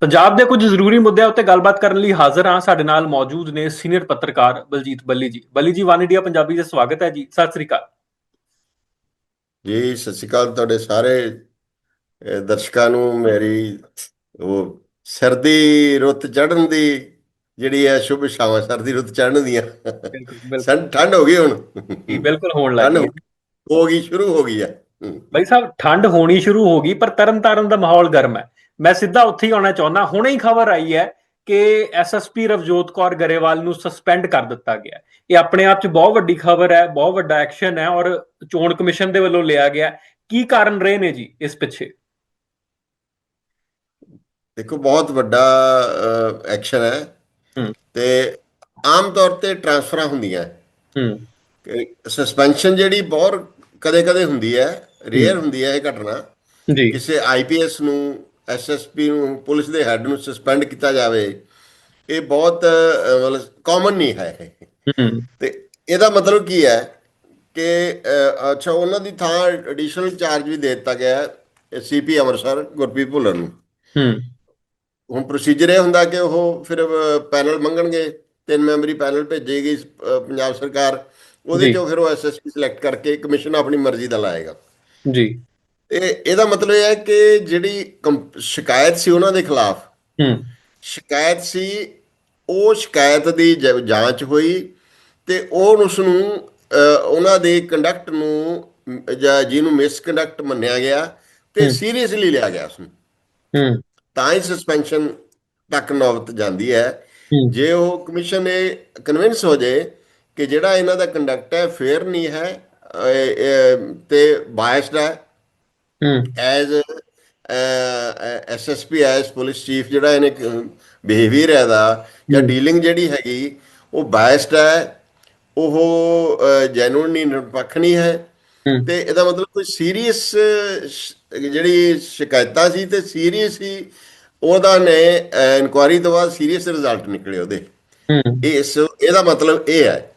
ਪੰਜਾਬ ਦੇ ਕੁਝ ਜ਼ਰੂਰੀ ਮੁੱਦਿਆਂ ਉੱਤੇ ਗੱਲਬਾਤ ਕਰਨ ਲਈ ਹਾਜ਼ਰ ਹਾਂ। ਸਾਡੇ ਨਾਲ ਮੌਜੂਦ ਨੇ ਸੀਨੀਅਰ ਪੱਤਰਕਾਰ ਬਲਜੀਤ ਬੱਲੀ ਜੀ। ਬੱਲੀ ਜੀ ਵਨ ਇੰਡੀਆ ਪੰਜਾਬੀ ਦੇ ਸਵਾਗਤ ਹੈ ਜੀ। ਸਤਿ ਸ੍ਰੀ ਅਕਾਲ। ਜੀ ਸਤਿ ਸ਼੍ਰੀ ਅਕਾਲ ਤੁਹਾਡੇ ਸਾਰੇ ਦਰਸ਼ਕਾਂ ਨੂੰ। ਮੇਰੀ ਉਹ ਸਰਦੀ ਰੁੱਤ ਚੜ੍ਹਨ ਦੀ ਜਿਹੜੀ ਹੈ ਸ਼ੁਭ ਸ਼ਾਮਾਂ ਸਰਦੀ ਰੁੱਤ ਚੜ੍ਹਨ ਦੀਆਂ। ਠੰਡ ਹੋ ਗਈ ਹੁਣ? ਬਿਲਕੁਲ ਹੋਣ ਲੱਗ ਹੋ ਗਈ ਸ਼ੁਰੂ ਹੋ ਗਈ ਹੈ। ਬਾਈ ਸਾਹਿਬ ਠੰਡ ਹੋਣੀ ਸ਼ੁਰੂ ਹੋ ਗਈ ਪਰ ਤਰਨਤਾਰਨ ਦਾ ਮਾਹੌਲ ਗਰਮ ਹੈ। ਮੈਂ ਸਿੱਧਾ ਉੱਥੇ ਹੀ ਆਉਣਾ ਚਾਹੁੰਦਾ ਹੁਣੇ ਹੀ ਖਬਰ ਆਈ ਹੈ ਕਿ ਐਸਐਸਪੀ ਰਵਜੋਤ ਕੌਰ ਗਰੇਵਾਲ ਨੂੰ ਸਸਪੈਂਡ ਕਰ ਦਿੱਤਾ ਗਿਆ। ਇਹ ਆਪਣੇ ਆਪ 'ਚ ਬਹੁਤ ਵੱਡੀ ਖਬਰ ਹੈ ਬਹੁਤ ਵੱਡਾ ਐਕਸ਼ਨ ਹੈ ਔਰ ਚੋਣ ਕਮਿਸ਼ਨ ਦੇ ਵੱਲੋਂ ਲਿਆ ਗਿਆ। ਕੀ ਕਾਰਨ ਰਹੇ ਨੇ ਜੀ ਇਸ ਪਿੱਛੇ? ਦੇਖੋ ਬਹੁਤ ਵੱਡਾ ਐਕਸ਼ਨ ਹੈ। ਤੇ ਆਮ ਤੌਰ ਤੇ ਟਰਾਂਸਫਰਾਂ ਹੁੰਦੀਆਂ। ਹੂੰ। ਸਸਪੈਂਸ਼ਨ ਜਿਹੜੀ ਬਹੁਤ ਕਦੇ-ਕਦੇ ਹੁੰਦੀ ਹੈ ਰੇਅਰ ਹੁੰਦੀ ਹੈ ਇਹ ਘਟਨਾ। ਜੀ। ਕਿਸੇ ਆਈਪੀਐਸ ਨੂੰ ਐਸਐਸਪੀ ਨੂੰ ਪੁਲਿਸ ਦੇ ਹੈੱਡ ਨੂੰ ਸਸਪੈਂਡ ਕੀਤਾ ਜਾਵੇ ਇਹ ਬਹੁਤ ਮਤਲਬ ਕਾਮਨ ਨਹੀਂ ਹੈ ਤੇ ਇਹਦਾ ਮਤਲਬ ਕੀ ਹੈ ਕਿ ਅੱਛਾ ਉਹਨਾਂ ਦੀ ਥਾਂ ਐਡੀਸ਼ਨਲ ਚਾਰਜ ਵੀ ਦੇ ਦਿੱਤਾ ਗਿਆ ਹੈ ਸੀਪੀ ਅੰਮ੍ਰਿਤਸਰ ਗੁਰਪ੍ਰੀਤ ਭੁੱਲਰ ਨੂੰ। ਹੂੰ। ਹੁਣ ਪ੍ਰੋਸੀਜਰ ਇਹ ਹੁੰਦਾ ਕਿ ਉਹ ਫਿਰ ਪੈਨਲ ਮੰਗਣਗੇ ਤਿੰਨ ਮੈਂਬਰੀ ਪੈਨਲ ਭੇਜੇਗੀ ਪੰਜਾਬ ਸਰਕਾਰ। ਉਹਦੇ ਚੋਂ ਫਿਰ ਉਹ ਐਸਐਸਪੀ ਸਿਲੈਕਟ ਕਰਕੇ ਕਮਿਸ਼ਨ ਆਪਣੀ ਮਰਜ਼ੀ ਦਾ ਲਾਏਗਾ। ਜੀ। ਇਹ ਇਹਦਾ ਮਤਲਬ ਇਹ ਹੈ ਕਿ ਜਿਹੜੀ ਸ਼ਿਕਾਇਤ ਸੀ ਉਹਨਾਂ ਦੇ ਖਿਲਾਫ ਹੂੰ। ਸ਼ਿਕਾਇਤ ਸੀ ਉਹ ਸ਼ਿਕਾਇਤ ਦੀ ਜ- ਜਾਂਚ ਹੋਈ ਤੇ ਉਹ ਉਸ ਨੂੰ ਉਹਨਾਂ ਦੇ ਕੰਡਕਟ ਨੂੰ ਜਾਂ ਜਿਹਨੂੰ ਮਿਸਕੰਡਕਟ ਮੰਨਿਆ ਗਿਆ ਤੇ। ਸੀਰੀਅਸਲੀ ਲਿਆ ਗਿਆ ਉਸ ਨੂੰ ਹੂੰ। ਤਾਂ ਹੀ ਸਸਪੈਂਸ਼ਨ ਤੱਕ ਨੌਬਤ ਜਾਂਦੀ ਹੈ। ਜੇ ਉਹ ਕਮਿਸ਼ਨ ਇਹ ਕਨਵਿੰਸ ਹੋ ਜਾਏ ਕਿ ਜਿਹੜਾ ਇਹਨਾਂ ਦਾ ਕੰਡਕਟ ਹੈ ਫੇਅਰ ਨਹੀਂ ਹੈ ਤੇ ਬਾਇਸਡ ਹੂੰ as SSP as police chief ਜਿਹੜਾ ਇਹਨੇ ਬਿਹੇਵੀਅਰ ਹੈ ਦਾ ਜਾਂ ਡੀਲਿੰਗ ਜਿਹੜੀ ਹੈਗੀ ਉਹ ਬਾਇਸਡ ਹੈ ਉਹ ਜੈਨੂਇਨ ਨਹੀਂ ਨਿਰਪੱਖ ਨਹੀਂ ਹੈ। ਤੇ ਇਹਦਾ ਮਤਲਬ ਕੋਈ ਸੀਰੀਅਸ ਜਿਹੜੀ ਸ਼ਿਕਾਇਤਾਂ ਸੀ ਤੇ ਸੀਰੀਅਸ ਹੀ ਉਹਦਾ ਨੇ ਇਨਕੁਆਰੀ ਤੋਂ ਬਾਅਦ ਸੀਰੀਅਸ ਰਿਜ਼ਲਟ ਨਿਕਲੇ ਉਹਦੇ। ਇਸ ਇਹਦਾ ਮਤਲਬ ਇਹ ਹੈ।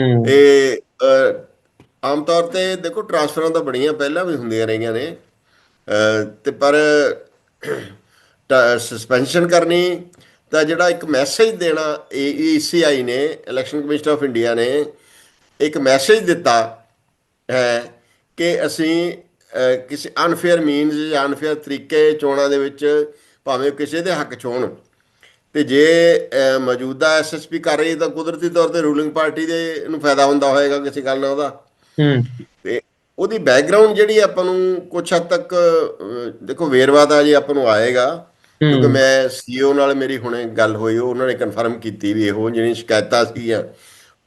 ਹੂੰ। ਤੇ ਅਹ, ਆਮ ਤੌਰ ਤੇ ਦੇਖੋ ਟ੍ਰਾਂਸਫਰਾਂ ਤਾਂ ਬੜੀਆਂ ਪਹਿਲਾਂ ਵੀ ਹੁੰਦੀਆਂ ਰਹੀਆਂ ਨੇ। ਤੇ ਪਰ ਸਸਪੈਂਸ਼ਨ ਕਰਨੀ ਤਾਂ ਜਿਹੜਾ ਇੱਕ ਮੈਸੇਜ ਦੇਣਾ ਈਸੀਆਈ e, ਨੇ ਇਲੈਕਸ਼ਨ ਕਮਿਸ਼ਨ ਆਫ ਇੰਡੀਆ ਨੇ ਇੱਕ ਮੈਸੇਜ ਦਿੱਤਾ ਹੈ ਕਿ ਅਸੀਂ ਕਿਸੇ ਅਨਫੇਅਰ ਮੀਨਸ ਜਾਂ ਅਨਫੇਅਰ ਤਰੀਕੇ ਚੋਣਾਂ ਦੇ ਵਿੱਚ ਭਾਵੇਂ ਕਿਸੇ ਦੇ ਹੱਕ ਚੋਣ। ਤੇ ਜੇ ਅਹ, ਮੌਜੂਦਾ ਐਸਐਸਪੀ ਕਰ ਰਹੀ ਤਾਂ ਕੁਦਰਤੀ ਤੌਰ ਤੇ ਰੂਲਿੰਗ ਪਾਰਟੀ ਦੇ ਨੂੰ ਫਾਇਦਾ ਹੁੰਦਾ ਹੋਏਗਾ ਕਿਸੇ ਗੱਲ ਨਾਲ ਉਹਦਾ। ਹੂੰ। ਉਹਦੀ ਬੈਕਗ੍ਰਾਉਂਡ ਜਿਹੜੀ ਆਪਾਂ ਨੂੰ ਕੁਛ ਹੱਦ ਤੱਕ ਦੇਖੋ ਵੇਰਵਾ ਤਾਂ ਜੀ ਆਪਾਂ ਨੂੰ ਆਏਗਾ ਕਿਉਂਕਿ ਮੈਂ ਸੀਈਓ ਨਾਲ ਮੇਰੀ ਹੁਣੇ ਗੱਲ ਹੋਈ ਉਹ ਉਹਨਾਂ ਨੇ ਕਨਫਰਮ ਕੀਤੀ ਵੀ ਇਹੋ ਜਿਹੜੀਆਂ ਸ਼ਿਕਾਇਤਾਂ ਸੀਗੀਆਂ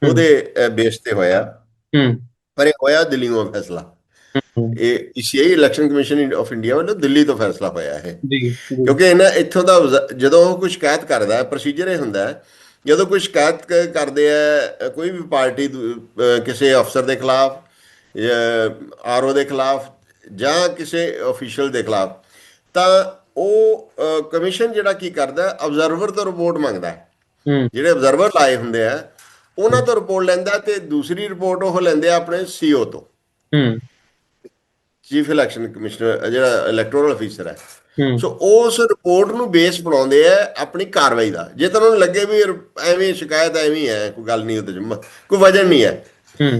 ਉਹਦੇ ਬੇਸ ਤੇ ਹੋਇਆ। ਹੂੰ। ਪਰ ਇਹ ਹੋਇਆ ਦਿੱਲੀੋਂ ਫੈਸਲਾ। ਹੂੰ। ਇਹ ECI election commission of India ਵੱਲੋਂ ਦਿੱਲੀ ਤੋਂ ਫੈਸਲਾ ਹੋਇਆ ਜੀ ਜੀ। ਕਿਉਂਕਿ ਇਹਨਾਂ ਇੱਥੋਂ ਦਾ ਜਦੋਂ ਉਹ ਕੋਈ ਸ਼ਿਕਾਇਤ ਕਰਦਾ ਹੈ ਪ੍ਰੋਸੀਜਰ ਇਹ ਹੁੰਦਾ ਹੈ ਜਦੋਂ ਕੋਈ ਸ਼ਿਕਾਇਤ ਕਰਦੇ ਆ ਕੋਈ ਵੀ ਪਾਰਟੀ ਕਿਸੇ ਅਫਸਰ ਦੇ ਖਿਲਾਫ ਆਰਓ ਦੇ ਖਿਲਾਫ ਜਾਂ ਕਿਸੇ ਅਫੀਸ਼ੀਅਲ ਦੇ ਖਿਲਾਫ ਤਾਂ ਉਹ ਕਮਿਸ਼ਨ ਜਿਹੜਾ ਕੀ ਕਰਦਾ ਆਬਜ਼ਰਵਰ ਤੋਂ ਰਿਪੋਰਟ ਮੰਗਦਾ। ਜਿਹੜੇ ਆਬਜ਼ਰਵਰ ਲਾਏ ਹੁੰਦੇ ਆ ਉਹਨਾਂ ਤੋਂ ਰਿਪੋਰਟ ਲੈਂਦਾ ਤੇ ਦੂਸਰੀ ਰਿਪੋਰਟ ਉਹ ਲੈਂਦੇ ਆ ਆਪਣੇ ਸੀਓ ਤੋਂ। ਹੂੰ। ਚੀਫ ਇਲੈਕਸ਼ਨ ਕਮਿਸ਼ਨਰ ਜਿਹੜਾ ਇਲੈਕਟੋਰਲ ਅਫੀਸਰ ਹੈ। ਸੋ ਉਸ ਰਿਪੋਰਟ ਨੂੰ ਬੇਸ ਬਣਾਉਂਦੇ ਆ ਆਪਣੀ ਕਾਰਵਾਈ ਦਾ। ਜੇ ਤਾਂ ਉਹਨਾਂ ਨੂੰ ਲੱਗੇ ਵੀ ਐਵੇਂ ਸ਼ਿਕਾਇਤ ਐਵੇਂ ਹੈ ਕੋਈ ਗੱਲ ਨਹੀਂ ਉਹਦੇ ਚ ਕੋਈ ਵਜਨ ਨਹੀਂ ਹੂੰ।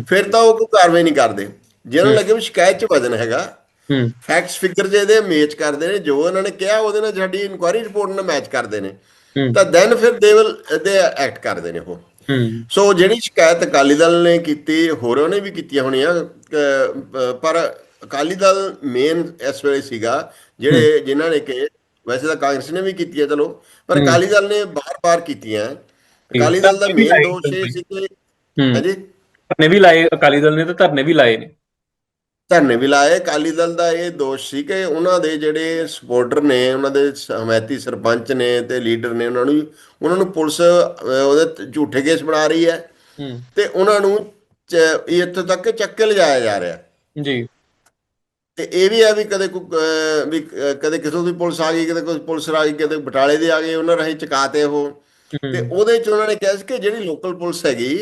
ਫਿਰ ਤਾਂ ਉਹ ਕੋਈ ਕਾਰਵਾਈ ਨਹੀਂ ਕਰਦੇ। ਜੇ ਉਹਨਾਂ ਨੂੰ ਲੱਗੇ ਵੀ ਸ਼ਿਕਾਇਤ ਚ ਵਜਨ ਹੈਗਾ। ਹੂੰ। ਫੈਕਟਸ ਫਿਗਰ ਜੇ ਇਹਦੇ ਮੈਚ ਕਰਦੇ ਨੇ ਜੋ ਉਹਨਾਂ ਨੇ ਕਿਹਾ ਉਹਦੇ ਨਾਲ ਸਾਡੀ ਇਨਕੁਆਇਰੀ ਰਿਪੋਰਟ ਨਾਲ ਮੈਚ ਕਰਦੇ ਨੇ। ਹੂੰ। ਤਾਂ ਦੈਨ ਫਿਰ ਦੇ ਵਿਲ ਦੇ ਐਕਟ ਕਰਦੇ ਨੇ ਉਹ। ਹੂੰ। ਸੋ ਜਿਹੜੀ ਸ਼ਿਕਾਇਤ ਅਕਾਲੀ ਦਲ ਨੇ ਕੀਤੀ ਹੋਰਾਂ ਨੇ ਵੀ ਕੀਤੀਆਂ ਹੋਣੀਆਂ। ਅਹ, ਪਰ ਅਕਾਲੀ ਦਲ ਮੇਨ ਇਸ ਵੇਲੇ ਸੀਗਾ ਜਿਹੜੇ ਜਿਨ੍ਹਾਂ ਨੇ ਕਿ ਵੈਸੇ ਤਾਂ ਕਾਂਗਰਸ ਨੇ ਵੀ ਕੀਤੀਆਂ ਚਲੋ। ਪਰ ਅਕਾਲੀ ਦਲ ਨੇ ਬਾਰ-ਬਾਰ ਕੀਤੀਆਂ। ਅਕਾਲੀ ਦਲ ਦਾ ਮੇਨ ਦੋਸ਼ ਇਹ ਸੀ ਕਿ ਹੂੰ। ਹਾਂਜੀ? ਧਰਨੇ ਵੀ ਲਾਏ ਅਕਾਲੀ ਦਲ ਨੇ ਤੇ ਧਰਨੇ ਵੀ ਲਾਏ ਨੇ। ਧਰਨੇ ਵੀ ਲਾਏ ਅਕਾਲੀ ਦਲ ਦਾ ਇਹ ਦੋਸ਼ ਸੀ ਕਿ ਉਹਨਾਂ ਦੇ ਜਿਹੜੇ ਸਪੋਰਟਰ ਨੇ ਉਹਨਾਂ ਦੇ ਹਮਾਇਤੀ ਸਰਪੰਚ ਨੇ ਤੇ ਲੀਡਰ ਨੇ ਉਹਨਾਂ ਨੂੰ ਉਹਨਾਂ ਨੂੰ ਪੁਲਿਸ ਉਹਦੇ ਝੂਠੇ ਕੇਸ ਬਣਾ ਰਹੀ ਹੈ। ਤੇ ਉਹਨਾਂ ਨੂੰ ਇੱਥੋਂ ਤੱਕ ਕਿ ਚੱਕ ਕੇ ਲਿਜਾਇਆ ਜਾ ਰਿਹਾ। ਜੀ। ਤੇ ਇਹ ਵੀ ਆ ਵੀ ਕਦੇ ਕੋਈ ਵੀ ਕਦੇ ਕਿਥੋਂ ਦੀ ਪੁਲਿਸ ਆ ਗਈ ਕਦੇ ਕੋਈ ਪੁਲਿਸ ਆ ਗਈ ਕਦੇ ਬਟਾਲੇ ਦੇ ਆ ਗਏ ਉਹਨਾਂ ਰਾਹੀਂ ਚਕਾਤੇ ਉਹ। ਤੇ ਉਹਦੇ ਚ ਉਹਨਾਂ ਨੇ ਕਿਹਾ ਸੀ ਕਿ ਜਿਹੜੀ ਲੋਕਲ ਪੁਲਿਸ ਹੈਗੀ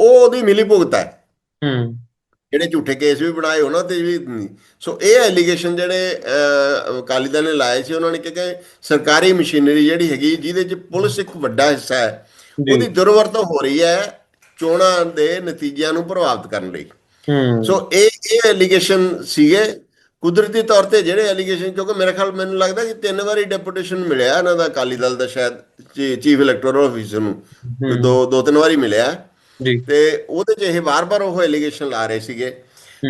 ਉਹ ਉਹਦੀ ਮਿਲੀ ਭੁਗਤ ਹੈ। ਹੂੰ। ਜਿਹੜੇ ਝੂਠੇ ਕੇਸ ਵੀ ਬਣਾਏ ਉਹਨਾਂ ਤੇ ਵੀ। ਸੋ ਇਹ ਐਲੀਗੇਸ਼ਨ ਜਿਹੜੇ ਅਕਾਲੀ ਦਲ ਨੇ ਲਾਏ ਸੀ ਉਹਨਾਂ ਨੇ ਕਿਹਾ ਕਿ ਸਰਕਾਰੀ ਮਸ਼ੀਨਰੀ ਜਿਹੜੀ ਹੈਗੀ ਜਿਹਦੇ ਚ ਪੁਲਿਸ ਇੱਕ ਵੱਡਾ ਹਿੱਸਾ ਹੈ। ਉਹਦੀ ਦੁਰਵਰਤੋਂ ਹੋ ਰਹੀ ਹੈ ਚੋਣਾਂ ਦੇ ਨਤੀਜਿਆਂ ਨੂੰ ਪ੍ਰਭਾਵਿਤ ਕਰਨ ਲਈ। ਹੂੰ। ਸੋ ਇਹ ਇਹ ਐਲੀਗੇਸ਼ਨ ਸੀਗੇ। ਕੁਦਰਤੀ ਤੌਰ ਤੇ ਜਿਹੜੇ ਐਲੀਗੇਸ਼ਨ ਕਿਉਂਕਿ ਮੇਰੇ ਖਿਆਲ ਮੈਨੂੰ ਲੱਗਦਾ ਕਿ ਤਿੰਨ ਵਾਰੀ ਡੈਪੂਟੇਸ਼ਨ ਮਿਲਿਆ ਇਹਨਾਂ ਦਾ ਅਕਾਲੀ ਦਲ ਦਾ ਸ਼ਾਇਦ ਚੀਫ ਇਲੈਕਟੋਰਲ ਆਫੀਸਰ ਨੂੰ। ਦੋ ਦੋ ਤਿੰਨ ਵਾਰੀ ਮਿਲਿਆ। ਤੇ ਉਹਦੇ 'ਚ ਇਹ ਵਾਰ-ਵਾਰ ਉਹ ਐਲੀਗੇਸ਼ਨ ਲਾ ਰਹੇ ਸੀਗੇ।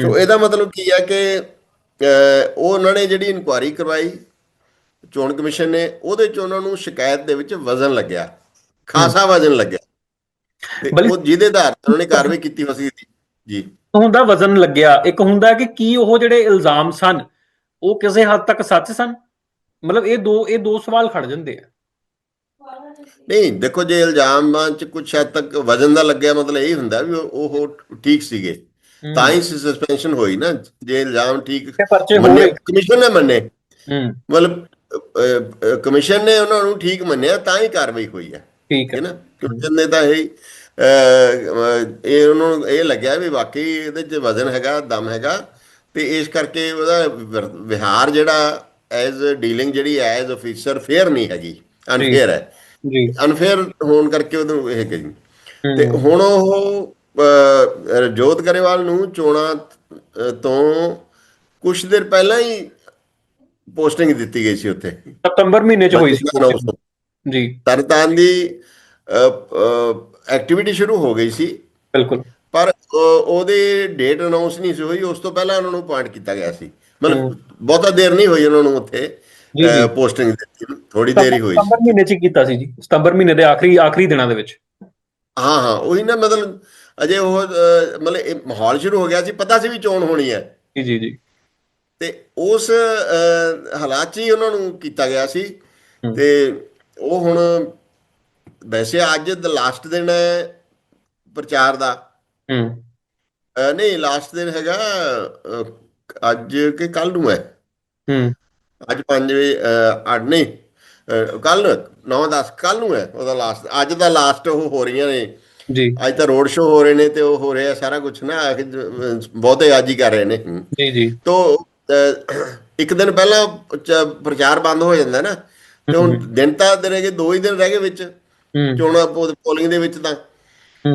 ਸੋ ਇਹਦਾ ਮਤਲਬ ਕੀ ਹੈ ਕਿ ਉਹ ਉਹਨਾਂ ਨੇ ਜਿਹੜੀ ਇਨਕੁਆਇਰੀ ਕਰਵਾਈ ਚੋਣ ਕਮਿਸ਼ਨ ਨੇ ਉਹਦੇ 'ਚ ਉਹਨਾਂ ਨੂੰ ਸ਼ਿਕਾਇਤ ਦੇ ਵਿੱਚ ਵਜ਼ਨ ਲੱਗਿਆ। ਖਾਸਾ ਵਜ਼ਨ ਲੱਗਿਆ। ਤੇ ਉਹ ਜਿਹਦੇ ਆਧਾਰ ਤੇ ਉਹਨਾਂ ਨੇ ਕਾਰਵਾਈ ਕੀਤੀ ਹੋ ਸੀ। ਜੀ। ਹੁੰਦਾ ਵਜ਼ਨ ਲੱਗਿਆ। ਇੱਕ ਹੁੰਦਾ ਕਿ ਕੀ ਉਹ ਜਿਹੜੇ ਇਲਜ਼ਾਮ ਸਨ ਉਹ ਕਿਸੇ ਹੱਦ ਤੱਕ ਸੱਚ ਸਨ? ਮਤਲਬ ਇਹ ਦੋ ਇਹ ਦੋ ਸਵਾਲ ਖੜ ਜਾਂਦੇ ਆ। ਨਹੀਂ ਦੇਖੋ ਜੇ ਇਲਜ਼ਾਮਾਂ 'ਚ ਕੁਝ ਹੱਦ ਤੱਕ ਵਜ਼ਨ ਦਾ ਲੱਗਿਆ ਮਤਲਬ ਇਹ ਹੁੰਦਾ ਵੀ ਉਹ ਠੀਕ ਸੀਗੇ। ਤਾਂ ਹੀ ਸਸਪੈਂਸ਼ਨ ਹੋਈ ਨਾ ਜੇ ਇਲਜ਼ਾਮ ਠੀਕ ਮੰਨੇ ਕਮਿਸ਼ਨ ਨੇ ਮੰਨੇ। ਹੂੰ। ਮਤਲਬ ਕਮਿਸ਼ਨ ਨੇ ਉਹਨਾਂ ਨੂੰ ਠੀਕ ਮੰਨਿਆ ਤਾਂ ਹੀ ਕਾਰਵਾਈ ਹੋਈ ਹੈ। ਠੀਕ ਹੈ। ਨਾ? ਕਮਿਸ਼ਨ ਨੇ ਤਾਂ ਇਹ ਇਹ ਉਹਨਾਂ ਨੂੰ ਇਹ ਲੱਗਿਆ ਵੀ ਵਾਕਈ ਇਹਦੇ 'ਚ ਵਜ਼ਨ ਹੈਗਾ ਦਮ ਹੈਗਾ ਤੇ ਇਸ ਕਰਕੇ ਉਹਦਾ ਵਿਹਾਰ ਜਿਹੜਾ ਐਜ਼ ਡੀਲਿੰਗ ਹੈ ਐਜ਼ ਅਫੀਸਰ ਫੇਅਰ ਨਹੀਂ ਹੈਗੀ ਅਨਫੇਅਰ ਹੈ। ਜੀ। ਅਨਫੇਅਰ ਹੋਣ ਕਰਕੇ ਉਹਨੂੰ ਇਹ ਕਹੀ। ਹੂੰ। ਤੇ ਹੁਣ ਉਹ ਰਜੋਤ ਗਰੇਵਾਲ ਨੂੰ ਚੋਣਾਂ ਤੋਂ ਕੁਝ ਦਿਨ ਪਹਿਲਾਂ ਹੀ ਪੋਸਟਿੰਗ ਦਿੱਤੀ ਗਈ ਸੀ ਉੱਥੇ। ਸਤੰਬਰ ਮਹੀਨੇ ਚ ਹੋਈ ਸੀ। ਜੀ। ਤਰਤਾਨ ਦੀ ਐਕਟੀਵਿਟੀ ਸ਼ੁਰੂ ਹੋ ਗਈ ਸੀ। ਬਿਲਕੁਲ। ਪਰ ਉਹਦੀ ਡੇਟ ਅਨਾਉਂਸ ਨਹੀਂ ਸੀ ਹੋਈ। ਉਸ ਤੋਂ ਪਹਿਲਾਂ ਉਹਨਾਂ ਨੂੰ ਅਪਾਇੰਟ ਕੀਤਾ ਗਿਆ ਸੀ। ਮਤਲਬ ਬਹੁਤਾ ਦੇਰ ਨਹੀਂ ਹੋਈ ਉਹਨਾਂ ਨੂੰ ਉੱਥੇ। ਪੋਸਟਿੰਗ ਦਿੱਤੀ ਥੋੜੀ ਦੇਰ ਹੋਈ ਸਤੰਬਰ ਮਹੀਨੇ ਚ ਕੀਤਾ ਸੀ ਜੀ। ਸਤੰਬਰ ਮਹੀਨੇ ਦੇ ਆਖਰੀ ਆਖਰੀ ਦਿਨਾਂ ਦੇ ਵਿੱਚ। ਹਾਂ ਹਾਂ ਉਹੀ ਨਾ ਮਤਲਬ ਅਜੇ ਉਹ ਮਤਲਬ ਇਹ ਮਾਹੌਲ ਸ਼ੁਰੂ ਹੋ ਗਿਆ ਸੀ ਪਤਾ ਸੀ ਵੀ ਚੋਣ ਹੋਣੀ ਹੈ। ਜੀ ਜੀ ਜੀ। ਤੇ ਉਸ ਹਾਲਾਤ 'ਚ ਹੀ ਉਹਨਾਂ ਨੂੰ ਕੀਤਾ ਗਿਆ ਸੀ। ਤੇ ਉਹ ਹੁਣ ਵੈਸੇ ਅੱਜ ਦਾ ਲਾਸਟ ਦਿਨ ਹੈ ਪ੍ਰਚਾਰ ਦਾ। ਹੂੰ। ਨਹੀਂ ਲਾਸਟ ਦਿਨ ਹੈਗਾ ਅੱਜ ਕਿ ਕੱਲ ਨੂੰ ਹੈ। ਹੂੰ। ਅੱਜ 5 ਵਜੇ ਅੱਠ ਨਹੀਂ ਕੱਲ 9 10 ਕੱਲ ਨੂੰ ਹੈ ਉਹਦਾ ਲਾਸਟ ਅੱਜ ਦਾ ਲਾਸਟ ਉਹ ਹੋ ਰਹੀਆਂ ਨੇ। ਜੀ। ਅੱਜ ਤਾਂ ਰੋਡ ਸ਼ੋਅ ਹੋ ਰਹੇ ਨੇ ਤੇ ਉਹ ਹੋ ਰਿਹਾ ਸਾਰਾ ਕੁਝ ਨਾ ਬਹੁਤੇ ਅੱਜ ਹੀ ਕਰ ਰਹੇ ਨੇ। ਜੀ ਜੀ। ਤੋ ਇੱਕ ਦਿਨ ਪਹਿਲਾਂ ਪ੍ਰਚਾਰ ਬੰਦ ਹੋ ਜਾਂਦਾ ਨਾ ਤੇ ਹੁਣ ਦਿਨ ਤਾਂ ਰਹਿ ਗਏ ਦੋ ਹੀ ਦਿਨ ਰਹਿ ਗਏ ਵਿੱਚ। ਚੋਣਾਂ ਪੋਲਿੰਗ ਦੇ ਵਿੱਚ ਤਾਂ।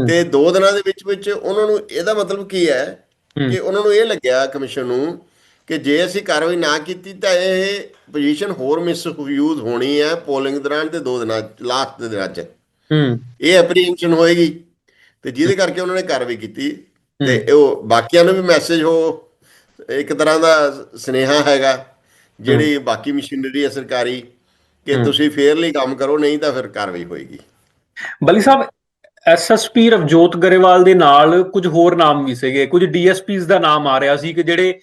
ਤੇ ਦੋ ਦਿਨਾਂ ਦੇ ਵਿੱਚ ਵਿੱਚ ਉਹਨਾਂ ਨੂੰ ਇਹਦਾ ਮਤਲਬ ਕੀ ਹੈ। ਕਿ ਉਹਨਾਂ ਨੂੰ ਇਹ ਲੱਗਿਆ ਕਮਿਸ਼ਨ ਨੂੰ ਕਿ ਜੇ ਅਸੀਂ ਕਾਰਵਾਈ ਨਾ ਕੀਤੀ ਤਾਂ ਇਹ ਪੋਜੀਸ਼ਨ ਹੋਰ ਮਿਸ ਯੂਜ਼ ਹੋਣੀ ਹੈ ਪੋਲਿੰਗ ਦੌਰਾਨ ਤੇ ਦੋ ਦਿਨਾਂ ਲਾਸਟ ਦੇ ਦਿਨਾਂ 'ਚ। ਹੂੰ। ਇਹ ਐਪਰੀਹੈਂਸ਼ਨ ਹੋਏਗੀ। ਤੇ ਜਿਹਦੇ ਕਰਕੇ ਉਹਨਾਂ ਨੇ ਕਾਰਵਾਈ ਕੀਤੀ ਤੇ ਉਹ ਬਾਕੀਆਂ ਨੂੰ ਵੀ ਮੈਸੇਜ ਹੋ ਇੱਕ ਤਰ੍ਹਾਂ ਦਾ ਸਨੇਹਾ ਹੈਗਾ ਜਿਹੜੀ ਬਾਕੀ ਮਸ਼ੀਨਰੀ ਹੈ ਸਰਕਾਰੀ ਕਿ ਤੁਸੀਂ ਫੇਅਰਲੀ ਕੰਮ ਕਰੋ ਨਹੀਂ ਤਾਂ ਫਿਰ ਕਾਰਵਾਈ ਹੋਏਗੀ। ਬਲੀ ਸਾਹਿਬ ਐਸਐਸਪੀ ਰਵਜੋਤ ਗਰੇਵਾਲ ਦੇ ਨਾਲ ਕੁਝ ਹੋਰ ਨਾਮ ਵੀ ਸੀਗੇ। ਕੁਝ ਡੀਐਸਪੀਸ ਦਾ ਨਾਮ ਆ ਰਿਹਾ ਸੀ ਕਿ ਜਿਹੜੇ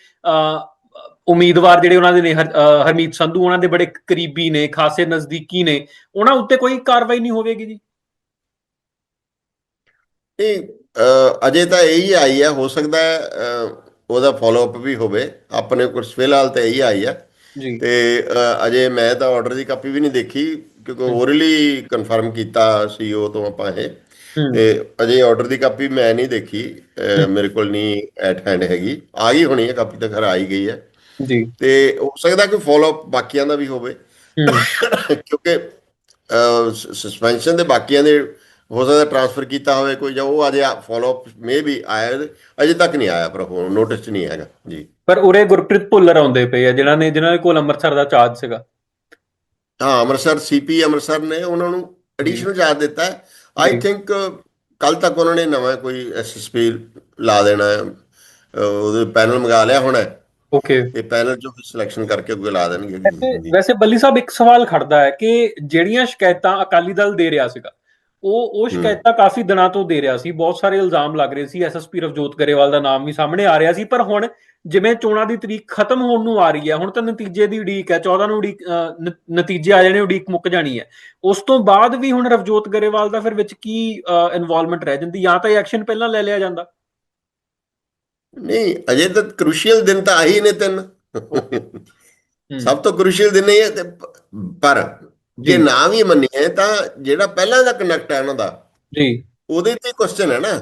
ਉਮੀਦਵਾਰ ਜਿਹੜੇ ਉਹਨਾਂ ਦੇ ਨੇ ਹਰਮੀਤ ਸੰਧੂ ਉਹਨਾਂ ਦੇ ਬੜੇ ਕਰੀਬੀ ਨੇ ਖਾਸੇ ਨਜ਼ਦੀਕੀ ਨੇ। ਉਹਨਾਂ ਉੱਤੇ ਕੋਈ ਕਾਰਵਾਈ ਨਹੀਂ ਹੋਵੇਗੀ ਜੀ? ਅਹ, ਅਜੇ ਤਾਂ ਇਹੀ ਆਈ ਹੈ ਹੋ ਸਕਦਾ ਉਹਦਾ ਫਾਲੋ ਅਪ ਵੀ ਹੋਵੇ। ਆਪਣੇ ਕੋਲ ਫਿਲਹਾਲ ਤਾਂ ਇਹੀ ਆਈ ਹੈ। ਜੀ। ਤੇ ਅਜੇ ਮੈਂ ਤਾਂ ਆਰਡਰ ਦੀ ਕਾਪੀ ਵੀ ਨਹੀਂ ਦੇਖੀ ਕਿਉਂਕਿ ਓਰਲੀ ਕਨਫਰਮ ਕੀਤਾ ਸੀਓ ਤੋਂ ਆਪਾਂ ਇਹ। ਤੇ ਅਜੇ ਆਰਡਰ ਦੀ ਕਾਪੀ ਮੈਂ ਨਹੀਂ ਦੇਖੀ ਮੇਰੇ ਕੋਲ ਨਹੀਂ ਐਟ ਹੈਂਡ ਹੈਗੀ। ਆ ਗਈ ਹੋਣੀ ਹੈ ਕਾਪੀ ਤਾਂ ਖਰ ਆ ਹੀ ਗਈ ਹੈ। ਜੀ। ਤੇ ਹੋ ਸਕਦਾ ਕਿ ਫਾਲੋ ਅਪ ਬਾਕੀਆਂ ਦਾ ਵੀ ਹੋਵੇ। ਕਿਉਂਕਿ ਸਸਪੈਂਸ਼ਨ ਦੇ ਬਾਕੀਆਂ ਦੇ ਹੋ ਸਕਦਾ ਟ੍ਰਾਂਸਫਰ ਕੀਤਾ ਹੋਵੇ ਕੋਈ ਜਾਂ ਉਹ ਅਜੇ ਫਾਲੋ ਅਪ ਮੇ ਵੀ ਆਇਆ ਅਜੇ ਤੱਕ ਨਹੀਂ ਆਇਆ ਪਰ ਹੁਣ ਨੋਟਿਸ ਨਹੀਂ ਹੈਗਾ ਜੀ। ਪਰ ਉਰੇ ਗੁਰਪ੍ਰੀਤ ਭੁੱਲਰ ਆਉਂਦੇ ਪਏ ਆ ਜਿਨ੍ਹਾਂ ਨੇ ਜਿਨ੍ਹਾਂ ਦੇ ਕੋਲ ਅੰਮ੍ਰਿਤਸਰ ਦਾ ਚਾਰਜ ਸੀਗਾ। ਹਾਂ ਅੰਮ੍ਰਿਤਸਰ ਸੀਪੀ ਅੰਮ੍ਰਿਤਸਰ ਨੇ ਉਹਨਾਂ ਨੂੰ ਐਡੀਸ਼ਨਲ ਚਾਰਜ ਦਿੱਤਾ। ਹੈ ਆਈ। ਥਿੰਕ ਕੱਲ ਤੱਕ ਉਹਨਾਂ ਨੇ ਨਵਾਂ ਕੋਈ ਐਸਐਸਪੀ ਲਾ ਦੇਣਾ ਉਹਦੇ ਪੈਨਲ ਮੰਗਾ ਲਿਆ ਹੋਣਾ। ਹੈ ਓਕੇ ਤੇ ਪੈਨਲ ਚੋਂ ਫਿਰ ਸਿਲੈਕਸ਼ਨ ਕਰਕੇ ਅੱਗੇ ਲਾ ਦੇਣਗੇ। ਵੈਸੇ ਬੱਲੀ ਸਾਹਿਬ ਇੱਕ ਸਵਾਲ ਖੜਦਾ ਹੈ ਕਿ ਜਿਹੜੀਆਂ ਸ਼ਿਕਾਇਤਾਂ ਅਕਾਲੀ ਦਲ ਦੇ ਰਿਹਾ ਸੀਗਾ ਉਹ ਉਹ ਸ਼ਿਕਾਇਤਾਂ ਕਾਫੀ ਦਿਨਾਂ ਤੋਂ ਦੇ ਰਿਹਾ ਸੀ ਬਹੁਤ ਸਾਰੇ ਇਲਜ਼ਾਮ ਲੱਗ ਰਹੇ ਸੀ ਐਸਐਸਪੀ ਰਵਜੋਤ ਗਰੇਵਾਲ ਦਾ ਨਾਮ ਵੀ ਸਾਹਮਣੇ ਆ ਰਿਹਾ ਸੀ ਪਰ ਹੁਣ ਜਿਵੇਂ ਚੋਣਾਂ ਦੀ ਤਰੀਕ ਖਤਮ ਹੋਣ ਨੂੰ ਆ ਰਹੀ ਹੈ ਹੁਣ ਤਾਂ ਨਤੀਜੇ ਦੀ ਉਡੀਕ ਹੈ 14 ਨੂੰ ਉਡੀਕ ਨਤੀਜੇ ਆ ਜਾਣੇ ਉਡੀਕ ਮੁੱਕ ਜਾਣੀ ਹੈ। ਉਸ ਤੋਂ ਬਾਅਦ ਵੀ ਹੁਣ ਰਵਜੋਤ ਗਰੇਵਾਲ ਦਾ ਫਿਰ ਵਿੱਚ ਕੀ ਇਨਵੋਲਵਮੈਂਟ ਰਹਿ ਜਾਂਦੀ ਜਾਂ ਤਾਂ ਇਹ ਐਕਸ਼ਨ ਪਹਿਲਾਂ ਲੈ ਲਿਆ ਜਾਂਦਾ? ਨਹੀਂ ਅਜੇ ਤਾਂ ਕ੍ਰੂਸ਼ੀਅਲ ਦਿਨ ਤਾਂ ਆਹੀ ਨੇ ਤਿੰਨ। ਸਭ ਤੋਂ ਕ੍ਰੂਸ਼ੀਅਲ ਦਿਨ ਇਹ ਹੈ ਪਰ ਜੇ। ਨਾ ਵੀ ਮੰਨੀਏ ਤਾਂ ਜਿਹੜਾ ਪਹਿਲਾਂ ਦਾ ਕਨੈਕਟ ਹੈ ਉਹਨਾਂ ਦਾ ਜੀ। ਉਹਦੇ ਤੇ ਕੁਐਸਚਨ ਹੈ ਨਾ।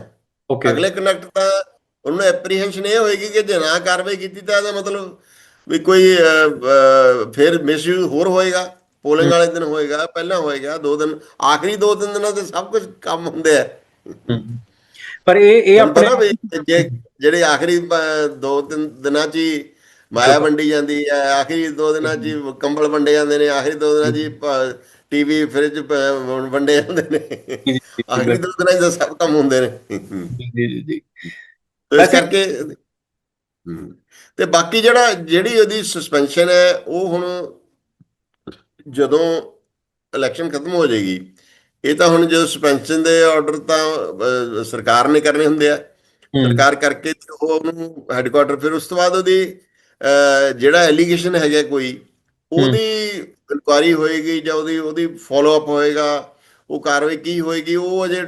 ਓਕੇ ਅਗਲੇ ਕਨੈਕਟ ਤਾਂ ਉਹਨੂੰ ਐਪਰੀਹੈਂਸ਼ਨ ਇਹ ਹੋਏਗੀ ਕਿ ਜੇ ਨਾ ਕਾਰਵਾਈ ਕੀਤੀ ਤਾਂ ਇਹਦਾ ਮਤਲਬ ਵੀ ਕੋਈ ਫਿਰ ਮਿਸਯੂਜ਼ ਹੋਰ ਹੋਏਗਾ ਪੋਲਿੰਗ ਵਾਲੇ ਦਿਨ ਹੋਏਗਾ ਪਹਿਲਾਂ ਹੋਏਗਾ ਦੋ ਦਿਨ ਆਖਰੀ ਦੋ ਤਿੰਨ ਦਿਨਾਂ ਤੇ ਸਭ ਕੁਝ ਕੰਮ ਹੁੰਦੇ ਆ। ਪਰ ਇਹ ਇਹ ਆਪਣੇ ਜਿਹੜੇ ਆਖਰੀ ਦੋ ਤਿੰਨ ਦਿਨਾਂ 'ਚ ਹੀ ਮਾਇਆ ਵੰਡੀ ਜਾਂਦੀ ਹੈ ਆਖਰੀ ਦੋ ਦਿਨਾਂ 'ਚ ਕੰਬਲ ਵੰਡੇ ਜਾਂਦੇ ਨੇ ਆਖਰੀ ਦੋ ਦਿਨਾਂ 'ਚ ਟੀਵੀ ਫ੍ਰਿਜ ਵੰਡੇ ਜਾਂਦੇ ਨੇ। ਆਖਰੀ ਦੋ ਦਿਨਾਂ 'ਚ ਸਭ ਕੰਮ ਹੁੰਦੇ ਨੇ। ਜੀ ਜੀ ਜੀ ਇਸ ਕਰਕੇ ਤੇ ਬਾਕੀ ਜਿਹੜਾ ਜਿਹੜੀ ਉਹਦੀ ਸਸਪੈਂਸ਼ਨ ਹੈ ਉਹ ਹੁਣ ਜਦੋਂ ਇਲੈਕਸ਼ਨ ਖਤਮ ਹੋ ਜਾਏਗੀ ਇਹ ਤਾਂ ਹੁਣ ਜਦੋਂ ਸਸਪੈਂਸ਼ਨ ਦੇ ਆਰਡਰ ਤਾਂ ਸਰਕਾਰ ਨੇ ਕਰਨੇ ਹੁੰਦੇ ਆ। ਸਰਕਾਰ ਕਰਕੇ ਉਹ ਉਹਨੂੰ ਹੈੱਡਕੁਆਟਰ ਫਿਰ ਉਸ ਤੋਂ ਬਾਅਦ ਉਹਦੀ ਜਿਹੜਾ ਐਲੀਗੇਸ਼ਨ ਹੈਗਾ ਕੋਈ ਉਹਦੀ ਇਨਕੁਆਰੀ ਹੋਏਗੀ ਜਾਂ ਉਹਦੀ ਉਹਦੀ ਫਾਲੋ ਅਪ ਹੋਏਗਾ ਉਹ ਕਾਰਵਾਈ ਕੀ ਹੋਏਗੀ ਉਹ ਅਜੇ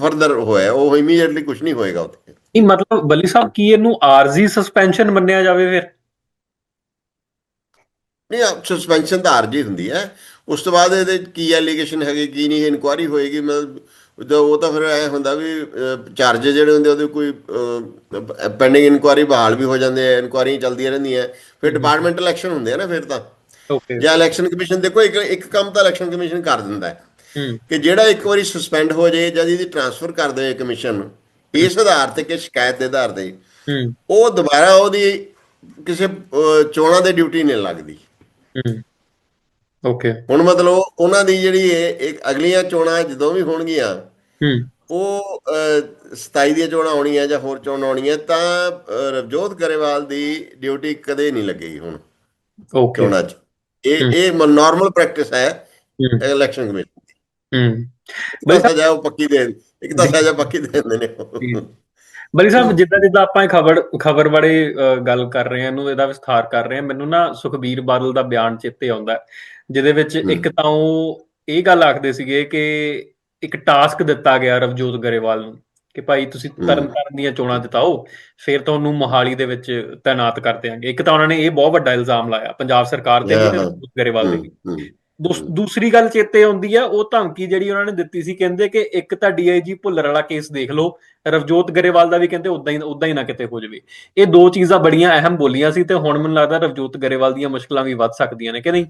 ਫਰਦਰ ਹੋਇਆ ਉਹ ਇਮੀਡੀਏਟਲੀ ਕੁਝ ਨਹੀਂ ਹੋਏਗਾ ਉੱਥੇ। ਇਹ ਮਤਲਬ ਬੱਲੀ ਸਾਹਿਬ ਕੀ ਇਹਨੂੰ ਆਰਜ਼ੀ ਸਸਪੈਂਸ਼ਨ ਮੰਨਿਆ ਜਾਵੇ ਫਿਰ? ਨਹੀਂ ਸਸਪੈਂਸ਼ਨ ਤਾਂ ਆਰਜੀ ਹੁੰਦੀ ਹੈ। ਉਸ ਤੋਂ ਬਾਅਦ ਇਹਦੇ ਕੀ ਐਲੀਗੇਸ਼ਨ ਹੈਗੇ ਕੀ ਨਹੀਂ ਇਨਕੁਆਰੀ ਹੋਏਗੀ ਮਤਲਬ ਉਹ ਤਾਂ ਫਿਰ ਐ ਹੁੰਦਾ ਵੀ ਚਾਰਜ ਜਿਹੜੇ ਹੁੰਦੇ ਉਹਦੇ ਕੋਈ ਪੈਂਡਿੰਗ ਇਨਕੁਆਰੀ ਬਹਾਲ ਵੀ ਹੋ ਜਾਂਦੇ ਆ ਇਨਕੁਆਰੀਆਂ ਚੱਲਦੀਆਂ ਰਹਿੰਦੀਆਂ ਫਿਰ ਡਿਪਾਰਟਮੈਂਟ ਇਲੈਕਸ਼ਨ ਹੁੰਦੇ ਆ ਨਾ ਫਿਰ ਤਾਂ। ਓਕੇ ਜਾਂ ਇਲੈਕਸ਼ਨ ਕਮਿਸ਼ਨ ਦੇਖੋ ਇੱਕ ਇੱਕ ਕੰਮ ਤਾਂ ਇਲੈਕਸ਼ਨ ਕਮਿਸ਼ਨ ਕਰ ਦਿੰਦਾ ਹੈ। ਕਿ ਜਿਹੜਾ ਇੱਕ ਵਾਰੀ ਸਸਪੈਂਡ ਹੋ ਜਾਏ ਜਾਂ ਜਿਹਦੀ ਟਰਾਂਸਫਰ ਕਰ ਦੇਵੇ ਕਮਿਸ਼ਨ ਨੂੰ ਇਸ ਆਧਾਰ ਤੇ ਕਿ ਸ਼ਿਕਾਇਤ ਦੇ ਆਧਾਰ ਤੇ ਉਹ ਦੁਬਾਰਾ ਉਹਦੀ ਕਿਸੇ ਚੋਣਾਂ ਦੇ ਡਿਊਟੀ ਨਹੀਂ ਲੱਗਦੀ। ਹੂੰ। ਓਕੇ ਹੁਣ ਮਤਲਬ ਉਹਨਾਂ ਦੀ ਜਿਹੜੀ ਇਹ ਇੱਕ ਅਗਲੀਆਂ ਚੋਣਾਂ ਜਦੋਂ ਵੀ ਹੋਣਗੀਆਂ ਹੂੰ। ਉਹ ਅਹ, 27 ਦੀਆਂ ਚੋਣਾਂ ਆਉਣੀਆਂ ਜਾਂ ਹੋਰ ਚੋਣਾਂ ਆਉਣੀਆਂ ਤਾਂ ਰਵਜੋਤ ਗਰੇਵਾਲ ਦੀ ਡਿਊਟੀ ਕਦੇ ਨਹੀਂ ਲੱਗੇਗੀ ਹੁਣ। ਓਕੇ ਚੋਣਾਂ 'ਚ। ਇਹ ਇਹ ਨਾਰਮਲ ਪ੍ਰੈਕਟਿਸ ਹੈ ਹੂੰ। ਇਲੈਕਸ਼ਨ ਕਮਿਸ਼ਨ ਹੂੰ। ਇੱਕ ਤਾਂ ਸਜ਼ਾ ਉਹ ਪੱਕੀ ਦੇ ਇੱਕ ਤਾਂ ਸਜ਼ਾ ਪੱਕੀ ਦੇ ਦਿੰਦੇ ਨੇ। ਬਲੀ ਸਾਹਿਬ ਜਿੱਦਾਂ ਜਿੱਦਾਂ ਆਪਾਂ ਇਹ ਖਬਰ ਖਬਰ ਬਾਰੇ ਗੱਲ ਕਰ ਰਹੇ ਹਾਂ ਇਹਨੂੰ ਇਹਦਾ ਵਿਸਥਾਰ ਕਰ ਰਹੇ ਹਾਂ ਮੈਨੂੰ ਨਾ ਸੁਖਬੀਰ ਬਾਦਲ ਦਾ ਬਿਆਨ ਚੇਤੇ ਆਉਂਦਾ ਜਿਹਦੇ ਵਿੱਚ। ਇੱਕ ਤਾਂ ਉਹ ਇਹ ਗੱਲ ਆਖਦੇ ਸੀਗੇ ਕਿ ਇੱਕ ਟਾਸਕ ਦਿੱਤਾ ਗਿਆ ਰਵਜੋਤ ਗਰੇਵਾਲ ਨੂੰ ਕਿ ਭਾਈ ਤੁਸੀਂ ਹੂੰ। ਤਰਨਤਾਰਨ ਦੀਆਂ ਚੋਣਾਂ ਜਿਤਾਓ ਫਿਰ ਤੁਹਾਨੂੰ ਮੋਹਾਲੀ ਦੇ ਵਿੱਚ ਤਾਇਨਾਤ ਕਰ ਦਿਆਂਗੇ। ਇੱਕ ਤਾਂ ਉਹਨਾਂ ਨੇ ਇਹ ਬਹੁਤ ਵੱਡਾ ਇਲਜ਼ਾਮ ਲਾਇਆ ਪੰਜਾਬ ਸਰਕਾਰ ਤੇ ਗਰੇਵਾਲ ਤੇ ਦੂਸਰੀ ਗੱਲ ਚੇਤੇ ਆਉਂਦੀ ਆ ਉਹ ਧਮਕੀ ਜਿਹੜੀ ਉਹਨਾਂ ਨੇ ਦਿੱਤੀ ਸੀ ਕਹਿੰਦੇ ਕਿ ਇੱਕ ਤਾਂ ਡੀਆਈਜੀ ਭੁੱਲਰ ਵਾਲਾ ਕੇਸ ਦੇਖ ਲਓ ਰਵਜੋਤ ਗਰੇਵਾਲ ਦਾ ਵੀ ਕਹਿੰਦੇ ਉਦਾਂ ਹੀ ਉਦਾਂ ਹੀ ਨਾ ਕਿਤੇ ਹੋ ਜਾਵੇ। ਇਹ ਦੋ ਚੀਜ਼ਾਂ ਬੜੀਆਂ ਅਹਿਮ ਬੋਲੀਆਂ ਸੀ ਤੇ ਹੁਣ ਮੈਨੂੰ ਲੱਗਦਾ ਰਵਜੋਤ ਗਰੇਵਾਲ ਦੀਆਂ ਮੁਸ਼ਕਲਾਂ ਵੀ ਵੱਧ ਸਕਦੀਆਂ ਨੇ ਕਿ ਨਹੀਂ?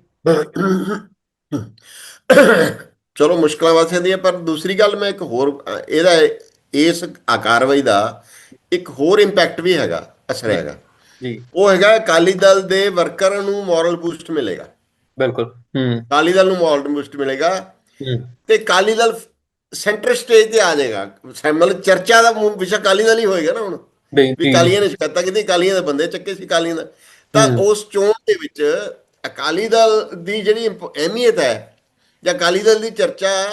ਚਲੋ ਮੁਸ਼ਕਲਾਂ ਵੱਧ ਸਕਦੀਆਂ ਪਰ ਦੂਸਰੀ ਗੱਲ ਮੈਂ ਇੱਕ ਹੋਰ ਇਹਦਾ ਇਸ ਆ ਕਾਰਵਾਈ ਦਾ ਇੱਕ ਹੋਰ ਇੰਪੈਕਟ ਵੀ ਹੈਗਾ ਅਸਰ ਹੈਗਾ। ਜੀ। ਉਹ ਹੈਗਾ ਅਕਾਲੀ ਦਲ ਦੇ ਵਰਕਰਾਂ ਨੂੰ ਮੋਰਲ ਬੂਸਟ ਮਿਲੇਗਾ। ਬਿਲਕੁਲ। ਹੂੰ। ਦਲ ਨੂੰ ਮੋਰਲ ਬੂਸਟ ਮਿਲੇਗਾ। ਹੂੰ। ਤੇ ਦਲ ਸੈਂਟਰ ਸਟੇਜ ਤੇ ਆ ਜਾਏਗਾ। ਸ- ਮਤਲਬ ਚਰਚਾ ਦਾ ਮੁ- ਵਿਸ਼ਾ ਦਲ ਹੀ ਹੋਏਗਾ ਨਾ ਹੁਣ। ਵੀ ਅਕਾਲੀਆਂ ਨੇ ਸ਼ਿਕਾਇਤਾਂ ਕੀਤੀ ਅਕਾਲੀਆਂ ਦੇ ਬੰਦੇ ਚੱਕੇ ਸੀ ਅਕਾਲੀਆਂ ਦਾ। ਤਾਂ ਉਸ ਚੋਣ ਦੇ ਵਿੱਚ ਅਕਾਲੀ ਦਲ ਦੀ ਜਿਹੜੀ ਅਹਿਮੀਅਤ ਹੈ ਜਾਂ ਅਕਾਲੀ ਦਲ ਦੀ ਚਰਚਾ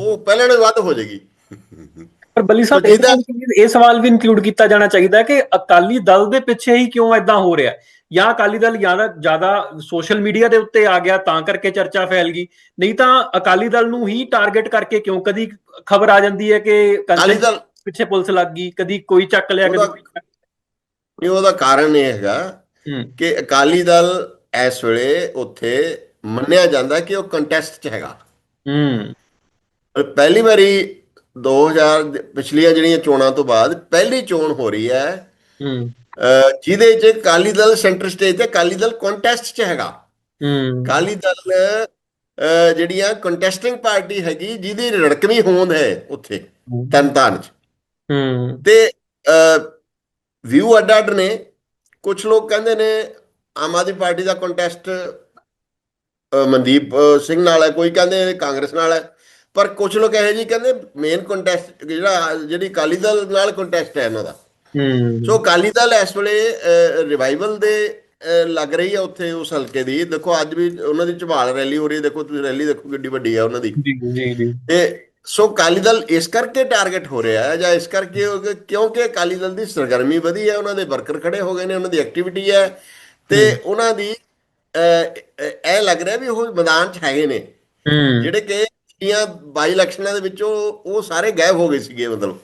ਉਹ ਪਹਿਲਾਂ ਨਾਲੋਂ ਵੱਧ ਹੋ ਜਾਏਗੀ। ਪਰ ਬੱਲੀ ਸਾਹਿਬ ਇਹ ਸਵਾਲ ਵੀ ਇਨਕਲੂਡ ਕੀਤਾ ਜਾਣਾ ਚਾਹੀਦਾ ਹੈ ਕਿ ਅਕਾਲੀ ਦਲ ਦੇ ਪਿੱਛੇ ਹੀ ਕਿਉਂ ਐਦਾਂ ਹੋ ਰਿਹਾ? ਜਾਂ ਅਕਾਲੀ ਦਲ ਜ਼ਿਆਦਾ ਜ਼ਿਆਦਾ ਸੋਸ਼ਲ ਮੀਡੀਆ ਦੇ ਉੱਤੇ ਆ ਗਿਆ ਤਾਂ ਕਰਕੇ ਚਰਚਾ ਫੈਲ ਗਈ। ਨਹੀਂ ਤਾਂ ਅਕਾਲੀ ਦਲ ਨੂੰ ਹੀ ਟਾਰਗੇਟ ਕਰਕੇ ਕਿਉਂ? ਕਦੀ ਖਬਰ ਆ ਜਾਂਦੀ ਹੈ ਕਿ ਅਕਾਲੀ ਦਲ ਪਿੱਛੇ ਪੁਲਿਸ ਲੱਗ ਗਈ ਕਦੀ ਕੋਈ ਚੱਕ ਲਿਆ ਕਦੀ ਨਹੀਂ ਉਹਦਾ ਕਾਰਨ ਇਹ ਹੈਗਾ ਕਿ ਅਕਾਲੀ ਦਲ ਇਸ ਵੇਲੇ ਉੱਥੇ ਮੰਨਿਆ ਜਾਂਦਾ ਕਿ ਉਹ ਕੰਟੈਸਟ 'ਚ ਹੈਗਾ। ਹੂੰ। ਪਹਿਲੀ ਵਾਰੀ 2000 ਦੇ- ਪਿਛਲੀਆਂ ਜਿਹੜੀਆਂ ਚੋਣਾਂ ਤੋਂ ਬਾਅਦ ਪਹਿਲੀ ਚੋਣ ਹੋ ਰਹੀ ਹੈ ਹੂੰ। ਜਿਹਦੇ 'ਚ ਅਕਾਲੀ ਦਲ ਸੈਂਟਰ ਸਟੇਜ ਤੇ ਅਕਾਲੀ ਦਲ ਕੰਟੈਸਟ 'ਚ ਹੈਗਾ। ਹੂੰ। ਅਕਾਲੀ ਦਲ ਜਿਹੜੀਆਂ ਕੰਟੈਸਟਿੰਗ ਪਾਰਟੀ ਹੈਗੀ ਜਿਹਦੀ ਰੜਕਵੀਂ ਹੋਂਦ ਹੈ ਉੱਥੇ ਤਰਨਤਾਰਨ 'ਚ। ਹੂੰ। ਤੇ ਵਿਊ ਅੱਡ ਅੱਡ ਨੇ। ਕੁਝ ਲੋਕ ਕਹਿੰਦੇ ਨੇ ਆਮ ਆਦਮੀ ਪਾਰਟੀ ਦਾ ਕੰਟੈਸਟ ਮਨਦੀਪ ਸਿੰਘ ਨਾਲ ਹੈ ਕੋਈ ਕਹਿੰਦੇ ਕਾਂਗਰਸ ਨਾਲ ਹੈ। ਪਰ ਕੁਝ ਲੋਕ ਇਹੋ ਜੀ ਕਹਿੰਦੇ ਮੇਨ ਕੰਟੈਸਟ ਜਿਹੜਾ ਜਿਹੜੀ ਅਕਾਲੀ ਦਲ ਨਾਲ ਕੰਟੈਸਟ ਹੈ ਇਹਨਾਂ ਦਾ। ਸੋ ਅਕਾਲੀ ਦਲ ਇਸ ਵੇਲੇ ਰਿਵਾਈਵਲ ਦੇ ਲੱਗ ਰਹੀ ਹੈ ਉੱਥੇ ਉਸ ਹਲਕੇ ਦੀ। ਦੇਖੋ ਅੱਜ ਵੀ ਉਹਨਾਂ ਦੀ ਝਬਾਲ ਰੈਲੀ ਹੋ ਰਹੀ ਹੈ। ਦੇਖੋ ਤੁਸੀਂ ਰੈਲੀ ਦੇਖੋ ਕਿੱਡੀ ਵੱਡੀ ਹੈ ਉਹਨਾਂ ਦੀ। ਜੀ ਜੀ ਤੇ ਸੋ ਅਕਾਲੀ ਦਲ ਇਸ ਕਰਕੇ ਟਾਰਗੇਟ ਹੋ ਰਿਹਾ ਹੈ ਜਾਂ ਇਸ ਕਰਕੇ ਕਿਉਂਕਿ ਅਕਾਲੀ ਦਲ ਦੀ ਸਰਗਰਮੀ ਵਧੀ ਹੈ ਉਹਨਾਂ ਦੇ ਵਰਕਰ ਖੜੇ ਹੋ ਗਏ ਨੇ ਉਹਨਾਂ ਦੀ ਐਕਟੀਵਿਟੀ ਹੈ। ਤੇ ਉਹਨਾਂ ਦੀ ਇਹ ਲੱਗ ਰਿਹਾ ਵੀ ਉਹ ਮੈਦਾਨ 'ਚ ਹੈਗੇ ਨੇ। ਜਿਹੜੇ ਕਿ ਬਾਈ ਇਲੈਕਸ਼ਨਾਂ ਦੇ ਵਿੱਚੋਂ ਉਹ ਸਾਰੇ ਗਾਇਬ ਹੋ ਗਏ ਸੀਗੇ ਮਤਲਬ।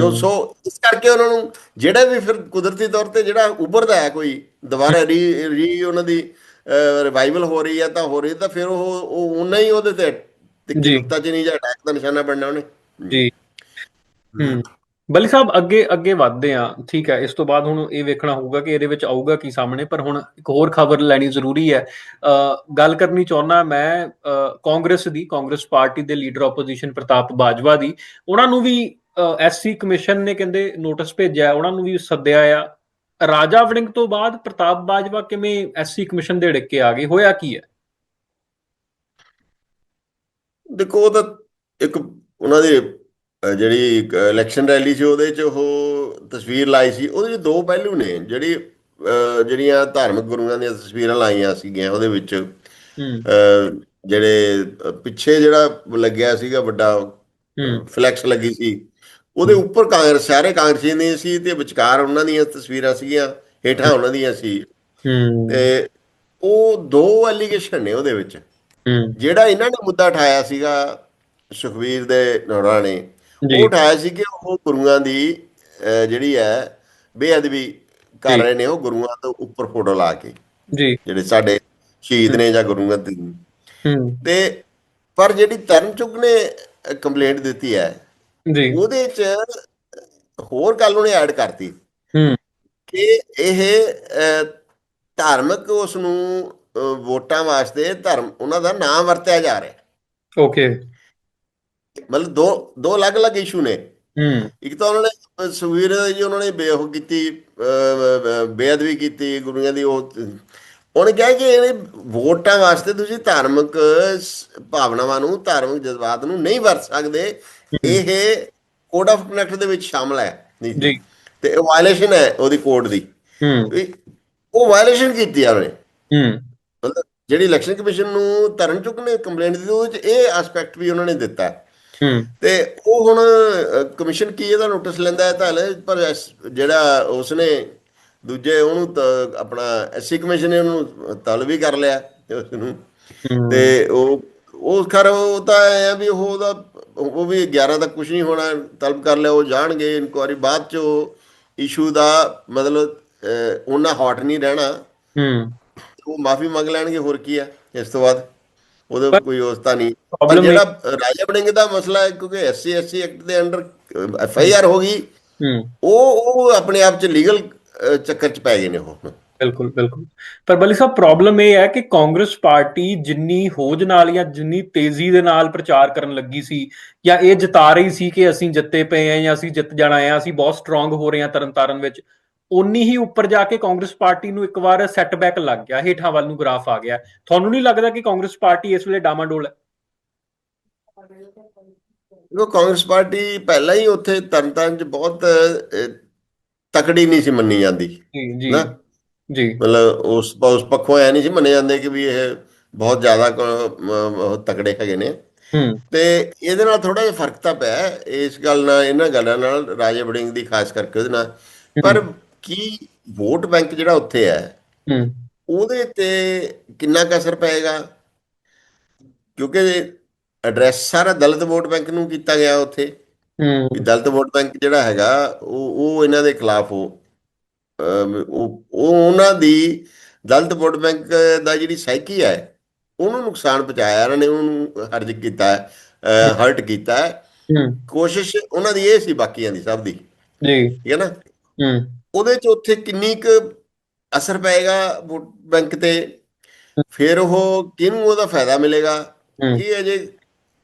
ਤੋ ਸੋ ਇਸ ਕਰਕੇ ਉਹਨਾਂ ਨੂੰ ਜਿਹੜਾ ਵੀ ਫਿਰ ਕੁਦਰਤੀ ਤੌਰ ਤੇ ਜਿਹੜਾ ਉੱਭਰਦਾ ਹੈ ਕੋਈ ਦੁਬਾਰਾ ਰੀ ਰੀ ਉਹਨਾਂ ਦੀ ਰਿਵਾਈਵਲ ਹੋ ਰਹੀ ਹੈ ਤਾਂ ਹੋ ਰਹੀ ਤਾਂ ਫਿਰ ਉਹ ਉਹ ਉਨਾ ਹੀ ਉਹਦੇ ਤੇ ਜੀ। ਤਿੱਖਤਾ ਚ ਨਹੀਂ ਜਾਂ ਅਟੈਕ ਦਾ ਨਿਸ਼ਾਨਾ ਬਣਨਾ ਉਹਨੇ। ਜੀ। ਹੂੰ। ਬਲੀ ਸਾਹਿਬ ਅੱਗੇ ਅੱਗੇ ਵਧਦੇ ਆ ਠੀਕ ਹੈ ਇਸ ਤੋਂ ਬਾਅਦ ਹੁਣ ਇਹ ਵੇਖਣਾ ਹੋਊਗਾ ਕਿ ਇਹਦੇ ਵਿੱਚ ਆਊਗਾ ਕੀ ਸਾਹਮਣੇ ਪਰ ਹੁਣ ਇੱਕ ਹੋਰ ਖਬਰ ਲੈਣੀ ਜ਼ਰੂਰੀ ਹੈ। ਗੱਲ ਕਰਨੀ ਚਾਹੁੰਦਾ ਮੈਂ ਕਾਂਗਰਸ ਦੀ ਕਾਂਗਰਸ ਪਾਰਟੀ ਦੇ ਲੀਡਰ ਆਪੋਜੀਸ਼ਨ ਪ੍ਰਤਾਪ ਬਾਜਵਾ ਦੀ। ਉਹਨਾਂ ਨੂੰ ਵੀ ਐਸਸੀ ਕਮਿਸ਼ਨ ਨੇ ਕਹਿੰਦੇ ਨੋਟਿਸ ਭੇਜਿਆ ਉਹਨਾਂ ਨੂੰ ਵੀ ਸੱਦਿਆ ਆ। ਰਾਜਾ ਵੜਿੰਗ ਤੋਂ ਬਾਅਦ ਪ੍ਰਤਾਪ ਬਾਜਵਾ ਕਿਵੇਂ ਐਸਸੀ ਕਮਿਸ਼ਨ ਦੇ ੜਿੱਕੇ ਆ ਗਏ ਹੋਇਆ ਕੀ ਹੈ? ਦੇਖੋ ਉਹ ਤਾਂ ਇੱਕ ਉਹਨਾਂ ਦੀ ਜਿਹੜੀ ਇਲੈਕਸ਼ਨ ਰੈਲੀ ਸੀ ਉਹਦੇ 'ਚ ਉਹ ਤਸਵੀਰ ਲਾਈ ਸੀ। ਉਹਦੇ 'ਚ ਦੋ ਪਹਿਲੂ ਨੇ ਜਿਹੜੀ ਜਿਹੜੀਆਂ ਧਾਰਮਿਕ ਗੁਰੂਆਂ ਦੀਆਂ ਤਸਵੀਰਾਂ ਲਾਈਆਂ ਸੀਗੀਆਂ ਉਹਦੇ ਵਿੱਚ। ਜਿਹੜੇ ਪਿੱਛੇ ਜਿਹੜਾ ਲੱਗਿਆ ਸੀਗਾ ਵੱਡਾ ਫਲੈਕਸ ਲੱਗੀ ਸੀ। ਉਹਦੇ ਉੱਪਰ ਕਾਂਗਰਸ ਸਾਰੇ ਕਾਂਗਰਸੀ ਨੇ ਸੀ ਤੇ ਵਿਚਕਾਰ ਉਹਨਾਂ ਦੀਆਂ ਤਸਵੀਰਾਂ ਸੀਗੀਆਂ ਹੇਠਾਂ ਉਹਨਾਂ ਦੀਆਂ ਸੀ। ਹੂੰ। ਤੇ ਉਹ ਦੋ ਐਲੀਗੇਸ਼ਨ ਨੇ ਉਹਦੇ ਵਿੱਚ। ਹੂੰ। ਜਿਹੜਾ ਇਹਨਾਂ ਨੇ ਮੁੱਦਾ ਉਠਾਇਆ ਸੀਗਾ ਸੁਖਵੀਰ ਦੇ ਨੋੜਾ ਨੇ ਉਹ ਉਠਾਇਆ ਸੀ ਕਿ ਉਹ ਗੁਰੂਆਂ ਦੀ ਜਿਹੜੀ ਹੈ ਬੇਅਦਬੀ ਕਰ। ਰਹੇ ਨੇ ਉਹ ਗੁਰੂਆਂ ਤੋਂ ਉੱਪਰ ਫੋਟੋ ਲਾ ਕੇ। ਜੀ। ਜਿਹੜੇ ਸਾਡੇ ਸ਼ਹੀਦ ਨੇ ਜਾਂ ਗੁਰੂਆਂ ਦੇ। ਹੂੰ। ਤੇ ਪਰ ਜਿਹੜੀ ਤਰਨਚੁੱਕ ਨੇ ਕੰਪਲੇਂਟ ਦਿੱਤੀ ਹੈ ਜੀ। ਉਹਦੇ ਚ ਹੋਰ ਗੱਲ ਉਹਨੇ ਐਡ ਕਰਤੀ। ਹੂੰ। ਕਿ ਇਹ ਧਾਰਮਿਕ ਉਸ ਨੂੰ ਵੋਟਾਂ ਵਾਸਤੇ ਧਰਮ ਉਹਨਾਂ ਦਾ ਨਾਮ ਵਰਤਿਆ ਜਾ ਰਿਹਾ। ਓਕੇ। ਮਤਲਬ ਦੋ ਦੋ ਅਲੱਗ-ਅਲੱਗ ਇਸ਼ੂ ਨੇ। ਹੂੰ। ਇੱਕ ਤਾਂ ਉਹਨਾਂ ਨੇ ਸੁਵੀਰ ਜੀ ਉਹਨਾਂ ਨੇ ਬੇਹੋ ਕੀਤੀ ਬੇਅਦਬੀ ਕੀਤੀ ਗੁਰੂਆਂ ਦੀ ਉਹ ਉਹਨੇ ਕਿਹਾ ਕਿ ਇਹ ਵੋਟਾਂ ਵਾਸਤੇ ਤੁਸੀਂ ਧਾਰਮਿਕ ਭਾਵਨਾਵਾਂ ਨੂੰ ਧਾਰਮਿਕ ਜਜ਼ਬਾਤ ਨੂੰ ਨਹੀਂ ਵਰਤ ਸਕਦੇ। ਇਹ ਕੋਡ ਆਫ ਕੰਡਕਟ ਦੇ ਵਿੱਚ ਸ਼ਾਮਲ ਹੈ ਜੀ। ਤੇ ਇਹ ਵਾਇਲੇਸ਼ਨ ਹੈ ਉਹਦੀ ਕੋਡ ਦੀ। ਉਹ ਵਾਇਲੇਸ਼ਨ ਕੀਤੀ ਆ ਉਹਨੇ। ਹੂੰ। ਮਤਲਬ ਜਿਹੜੀ ਇਲੈਕਸ਼ਨ ਕਮਿਸ਼ਨ ਨੂੰ ਤਰਨਚੁੱਕ ਨੇ ਕੰਪਲੇਂਟ ਦਿੱਤੀ ਉਹਦੇ ਚ ਇਹ ਐਸਪੈਕਟ ਵੀ ਉਹਨਾਂ ਨੇ ਦਿੱਤਾ। ਤੇ ਉਹ ਹੁਣ ਕਮਿਸ਼ਨ ਕੀ ਇਹਦਾ ਨੋਟਿਸ ਲੈਂਦਾ ਹੈ ਤਾਂ ਹਲੇ ਪਰ ਜਿਹੜਾ ਉਸਨੇ ਦੂਜੇ ਉਹਨੂੰ ਆਪਣਾ ਐਸਸੀ ਕਮਿਸ਼ਨ ਨੇ ਉਹਨੂੰ ਤਲਬ ਵੀ ਕਰ ਲਿਆ। ਤੇ ਉਸ ਨੂੰ ਤੇ ਉਹ ਉਹ ਖਰ ਉਹ ਤਾਂ ਐ ਆ ਵੀ ਉਹ ਉਹਦਾ ਉਹ ਵੀ 11 ਤੱਕ ਕੁਝ ਨਹੀਂ ਹੋਣਾ ਤਲਬ ਕਰ ਲਿਆ ਉਹ ਜਾਣਗੇ ਇਨਕੁਆਰੀ ਬਾਅਦ ਚ ਉਹ ਇਸ਼ੂ ਦਾ ਮਤਲਬ ਉਹਨਾਂ ਹੌਟ ਨਹੀਂ ਰਹਿਣਾ। ਹੂੰ। ਉਹ ਮਾਫੀ ਮੰਗ ਲੈਣਗੇ ਹੋਰ ਕੀ ਆ ਇਸ ਤੋਂ ਬਾਅਦ। ਉਹਦਾ ਕੋਈ ਉਸਤਾ ਨਹੀਂ। ਪਰ ਜਿਹੜਾ ਰਾਜਾ ਵੜਿੰਗ ਦਾ ਮਸਲਾ ਹੈ ਕਿਉਂਕਿ ਐਸਸੀ ਐਸਸੀ ਐਕਟ ਦੇ ਅੰਡਰ ਐਫ ਆਈ ਆਰ ਹੋ ਗਈ। ਹੂੰ। ਉਹ ਉਹ ਆਪਣੇ ਆਪ ਚ ਲੀਗਲ ਚੱਕਰ ਚ ਪੈ ਗਏ ਨੇ ਉਹ। ਬਿਲਕੁਲ ਬਿਲਕੁਲ। ਪਰ ਬਲੀ ਸਾਹਿਬ ਪ੍ਰੋਬਲਮ ਇਹ ਹੈ ਕਿ ਕਾਂਗਰਸ ਪਾਰਟੀ ਜਿੰਨੀ ਹੋਜ ਨਾਲ ਜਾਂ ਜਿੰਨੀ ਤੇਜ਼ੀ ਦੇ ਨਾਲ ਪ੍ਰਚਾਰ ਕਰਨ ਲੱਗੀ ਸੀ ਜਾਂ ਇਹ ਜਿਤਾ ਰਹੀ ਸੀ ਕਿ ਅਸੀਂ ਜਿੱਤੇ ਪਏ ਆ ਜਾਂ ਅਸੀਂ ਜਿੱਤ ਜਾਣਾ ਹੈ ਅਸੀਂ ਬਹੁਤ ਸਟਰੋਂਗ ਹੋ ਰਹੇ ਹਾਂ ਤਰਨਤਾਰਨ ਵਿੱਚ ਉਨੀ ਹੀ ਉੱਪਰ ਜਾ ਕੇ ਕਾਂਗਰਸ ਪਾਰਟੀ ਨੂੰ ਇੱਕ ਵਾਰ ਸੈਟਬੈਕ ਲੱਗ ਗਿਆ ਹੇਠਾਂ ਵੱਲ ਨੂੰ ਗ੍ਰਾਫ ਆ ਗਿਆ। ਤੁਹਾਨੂੰ ਨਹੀਂ ਲੱਗਦਾ ਕਿ ਕਾਂਗਰਸ ਪਾਰਟੀ ਇਸ ਵੇਲੇ ਡਾਮਾਡੋਲ ਹੈ? ਉਹ ਕਾਂਗਰਸ ਪਾਰਟੀ ਪਹਿਲਾਂ ਹੀ ਉੱਥੇ ਤਰਨਤਾਰਨ ਚ ਬਹੁਤ ਤਕੜੀ ਨਹੀਂ ਸੀ ਮੰਨੀ ਜਾਂਦੀ ਜੀ ਜੀ। ਜੀ। ਮਤਲਬ ਉਸ ਉਸ ਪੱਖੋਂ ਐ ਨਹੀਂ ਸੀ ਮੰਨੇ ਜਾਂਦੇ ਕਿ ਵੀ ਇਹ ਬਹੁਤ ਜ਼ਿਆਦਾ ਤਕੜੇ ਹੈਗੇ ਨੇ। ਹੂੰ। ਤੇ ਇਹਦੇ ਨਾਲ ਥੋੜਾ ਜਿਹਾ ਫ਼ਰਕ ਤਾਂ ਪਿਆ। ਹੈ, ਇਸ ਗੱਲ ਨਾਲ ਇਹਨਾਂ ਗੱਲਾਂ ਨਾਲ ਰਾਜੇ ਵੜਿੰਗ ਦੀ ਖਾਸ ਕਰਕੇ ਉਹਦੇ ਨਾਲ। ਪਰ ਕੀ ਵੋਟ ਬੈਂਕ ਜਿਹੜਾ ਉੱਥੇ ਹੈ ਹੂੰ। ਉਹਦੇ ਤੇ ਕਿੰਨਾ ਕੁ ਅਸਰ ਪਏਗਾ? ਕਿਉਂਕਿ ਐਡਰੈਸ ਸਾਰਾ ਦਲਿਤ ਵੋਟ ਬੈਂਕ ਨੂੰ ਕੀਤਾ ਗਿਆ ਉੱਥੇ। ਹੂੰ। ਦਲਿਤ ਵੋਟ ਬੈਂਕ ਜਿਹੜਾ ਹੈਗਾ ਉਹ ਉਹ ਇਹਨਾਂ ਦੇ ਖਿਲਾਫ ਉਹ ਅਮ, ਉਹ ਉਹ ਉਹਨਾਂ ਦੀ ਦਲਿਤ ਵੋਟ ਬੈਂਕ ਦਾ ਜਿਹੜੀ ਸਾਈਕੀ ਹੈ ਉਹਨੂੰ ਨੁਕਸਾਨ ਪਹੁੰਚਾਇਆ ਇਹਨਾਂ ਨੇ ਉਹਨੂੰ ਹਰਜ ਕੀਤਾ ਹੈ। ਹਰਟ ਕੀਤਾ। ਕੋਸ਼ਿਸ਼ ਉਹਨਾਂ ਦੀ ਇਹ ਸੀ ਬਾਕੀਆਂ ਦੀ ਸਭ ਦੀ। ਜੀ। ਠੀਕ ਹੈ ਨਾ? ਹੂੰ। ਉਹਦੇ ਚ ਉੱਥੇ ਕਿੰਨੀ ਕੁ ਅਸਰ ਪਏਗਾ ਵੋਟ ਬੈਂਕ ਤੇ? ਫਿਰ ਉਹ ਕਿਹਨੂੰ ਉਹਦਾ ਫਾਇਦਾ ਮਿਲੇਗਾ? ਇਹ ਅਜੇ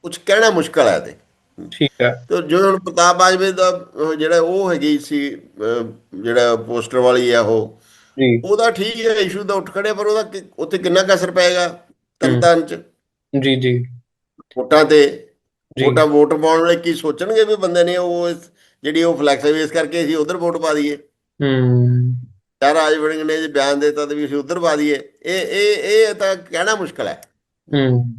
ਕੁਝ ਕਹਿਣਾ ਮੁਸ਼ਕਲ ਹੈ ਤੇ। ਠੀਕ ਹੈ। ਤੇ ਜੋ ਹੁਣ ਪ੍ਰਤਾਪ ਬਾਜਵੇ ਦਾ ਜਿਹੜਾ ਉਹ ਹੈਗੀ ਸੀ ਜਿਹੜਾ ਪੋਸਟਰ ਵਾਲੀ ਆ ਉਹ ਜੀ। ਉਹਦਾ ਠੀਕ ਹੈ ਇਸ਼ੂ ਦਾ ਉੱਠ ਖੜਿਆ ਪਰ ਉਹਦਾ ਉੱਥੇ ਕਿੰਨਾ ਕੁ ਅਸਰ ਪਏਗਾ ਤਰਨਤਾਰਨ ਚ? ਜੀ ਜੀ। ਵੋਟਾਂ ਤੇ। ਵੋਟਾਂ ਵੋਟ ਪਾਉਣ ਵਾਲੇ ਕੀ ਸੋਚਣਗੇ ਵੀ ਬੰਦੇ ਨੇ ਉਹ ਜਿਹੜੀ ਉਹ ਫਲੈਕਸ ਵੇਸ ਕਰਕੇ ਅਸੀਂ ਉਧਰ ਵੋਟ ਪਾ ਦਈਏ? ਹੂੰ। ਯਾਰ ਰਾਜ ਵੜਿੰਗ ਨੇ ਜੇ ਬਿਆਨ ਦਿੱਤਾ ਤੇ ਵੀ ਅਸੀਂ ਉਧਰ ਪਾ ਦਈਏ। ਇਹ ਇਹ ਇਹ ਤਾਂ ਕਹਿਣਾ ਮੁਸ਼ਕਲ ਹੈ। ਹੂੰ।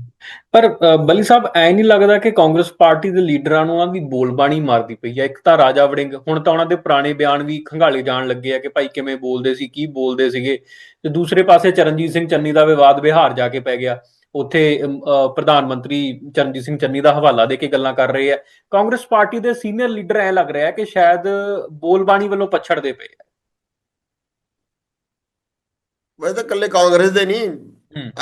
ਪਰ ਅ, ਬਲੀ ਸਾਹਿਬ ਐ ਨਹੀਂ ਲੱਗਦਾ ਕਿ ਕਾਂਗਰਸ ਪਾਰਟੀ ਦੇ ਲੀਡਰਾਂ ਨੂੰ ਉਹਨਾਂ ਦੀ ਬੋਲਬਾਣੀ ਮਾਰਦੀ ਪਈ ਹੈ ਇੱਕ ਤਾਂ ਰਾਜਾ ਵੜਿੰਗ ਹੁਣ ਤਾਂ ਉਹਨਾਂ ਦੇ ਪੁਰਾਣੇ ਬਿਆਨ ਵੀ ਖੰਗਾਲੇ ਜਾਣ ਲੱਗੇ ਆ ਕਿ ਭਾਈ ਕਿਵੇਂ ਬੋਲਦੇ ਸੀ ਕੀ ਬੋਲਦੇ ਸੀਗੇ? ਤੇ ਦੂਸਰੇ ਪਾਸੇ ਚਰਨਜੀਤ ਸਿੰਘ ਚੰਨੀ ਦਾ ਵਿਵਾਦ ਬਿਹਾਰ ਜਾ ਕੇ ਪੈ ਗਿਆ। ਉੱਥੇ ਅਮ, ਅ, ਪ੍ਰਧਾਨ ਮੰਤਰੀ ਚਰਨਜੀਤ ਸਿੰਘ ਚੰਨੀ ਦਾ ਹਵਾਲਾ ਦੇ ਕੇ ਗੱਲਾਂ ਕਰ ਰਹੇ ਆ। ਕਾਂਗਰਸ ਪਾਰਟੀ ਦੇ ਸੀਨੀਅਰ ਲੀਡਰ ਐ ਲੱਗ ਰਿਹਾ ਕਿ ਸ਼ਾਇਦ ਬੋਲਬਾਣੀ ਵੱਲੋਂ ਪਛੜਦੇ ਪਏ ਆ। ਵੈਸੇ ਤਾਂ ਇਕੱਲੇ ਕਾਂਗਰਸ ਦੇ ਨਹੀਂ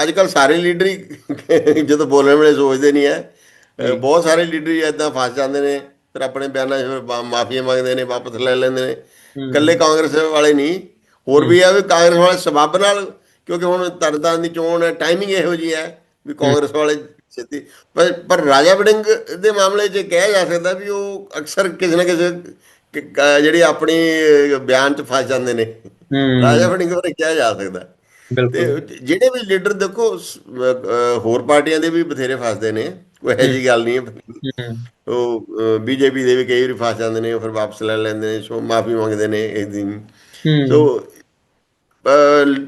ਅੱਜ ਕੱਲ ਸਾਰੇ ਲੀਡਰ ਹੀ ਜਦੋਂ ਬੋਲਣ ਵੇਲੇ ਸੋਚਦੇ ਨਹੀਂ ਜੀ। ਬਹੁਤ ਸਾਰੇ ਲੀਡਰ ਹੀ ਇਦਾਂ ਫਸ ਜਾਂਦੇ ਨੇ ਫਿਰ ਆਪਣੇ ਬਿਆਨਾਂ 'ਚ ਮਾਫੀਆਂ ਮੰਗਦੇ ਨੇ ਵਾਪਸ ਲੈ ਲੈਂਦੇ ਨੇ। ਇਕੱਲੇ ਕਾਂਗਰਸ ਵਾਲੇ ਨਹੀਂ ਹੋਰ ਵੀ ਆ ਵੀ ਕਾਂਗਰਸ ਵਾਲੇ ਸਬੱਬ ਨਾਲ ਕਿਉਂਕਿ ਹੁਣ ਤਰਨਤਾਰਨ ਦੀ ਚੋਣ ਹੈ ਟਾਈਮਿੰਗ ਇਹੋ ਜੀ ਹੈ ਵੀ ਕਾਂਗਰਸ ਵਾਲੇ ਛੇਤੀ। ਪਰ ਪਰ ਰਾਜਾ ਵੜਿੰਗ ਦੇ ਮਾਮਲੇ 'ਚ ਕਿਹਾ ਜਾ ਸਕਦਾ ਵੀ ਉਹ ਅਕਸਰ ਕਿਸੇ ਨਾ ਕਿਸੇ ਜਿਹੜੀ ਆਪਣੀ ਬਿਆਨ 'ਚ ਫਸ ਜਾਂਦੇ ਨੇ। ਰਾਜਾ ਵੜਿੰਗ ਬਾਰੇ ਕਿਹਾ ਜਾ ਸਕਦਾ। ਬਿਲਕੁਲ। ਜਿਹੜੇ ਵੀ ਲੀਡਰ ਦੇਖੋ ਹੋਰ ਪਾਰਟੀਆਂ ਦੇ ਵੀ ਬਥੇਰੇ ਫਸਦੇ ਨੇ। ਕੋਈ ਇਹੋ ਜੀ ਗੱਲ ਨਹੀਂ ਹੈ। ਹੂੰ। ਉਹ ਬੀਜੇਪੀ ਦੇ ਵੀ ਕਈ ਵਾਰੀ ਫਸ ਜਾਂਦੇ ਨੇ ਫਿਰ ਵਾਪਸ ਲੈ ਲੈਂਦੇ ਨੇ ਸੋ ਮਾਫੀ ਮੰਗਦੇ ਨੇ ਇਸ ਦਿਨ। ਹੂੰ। ਸੋ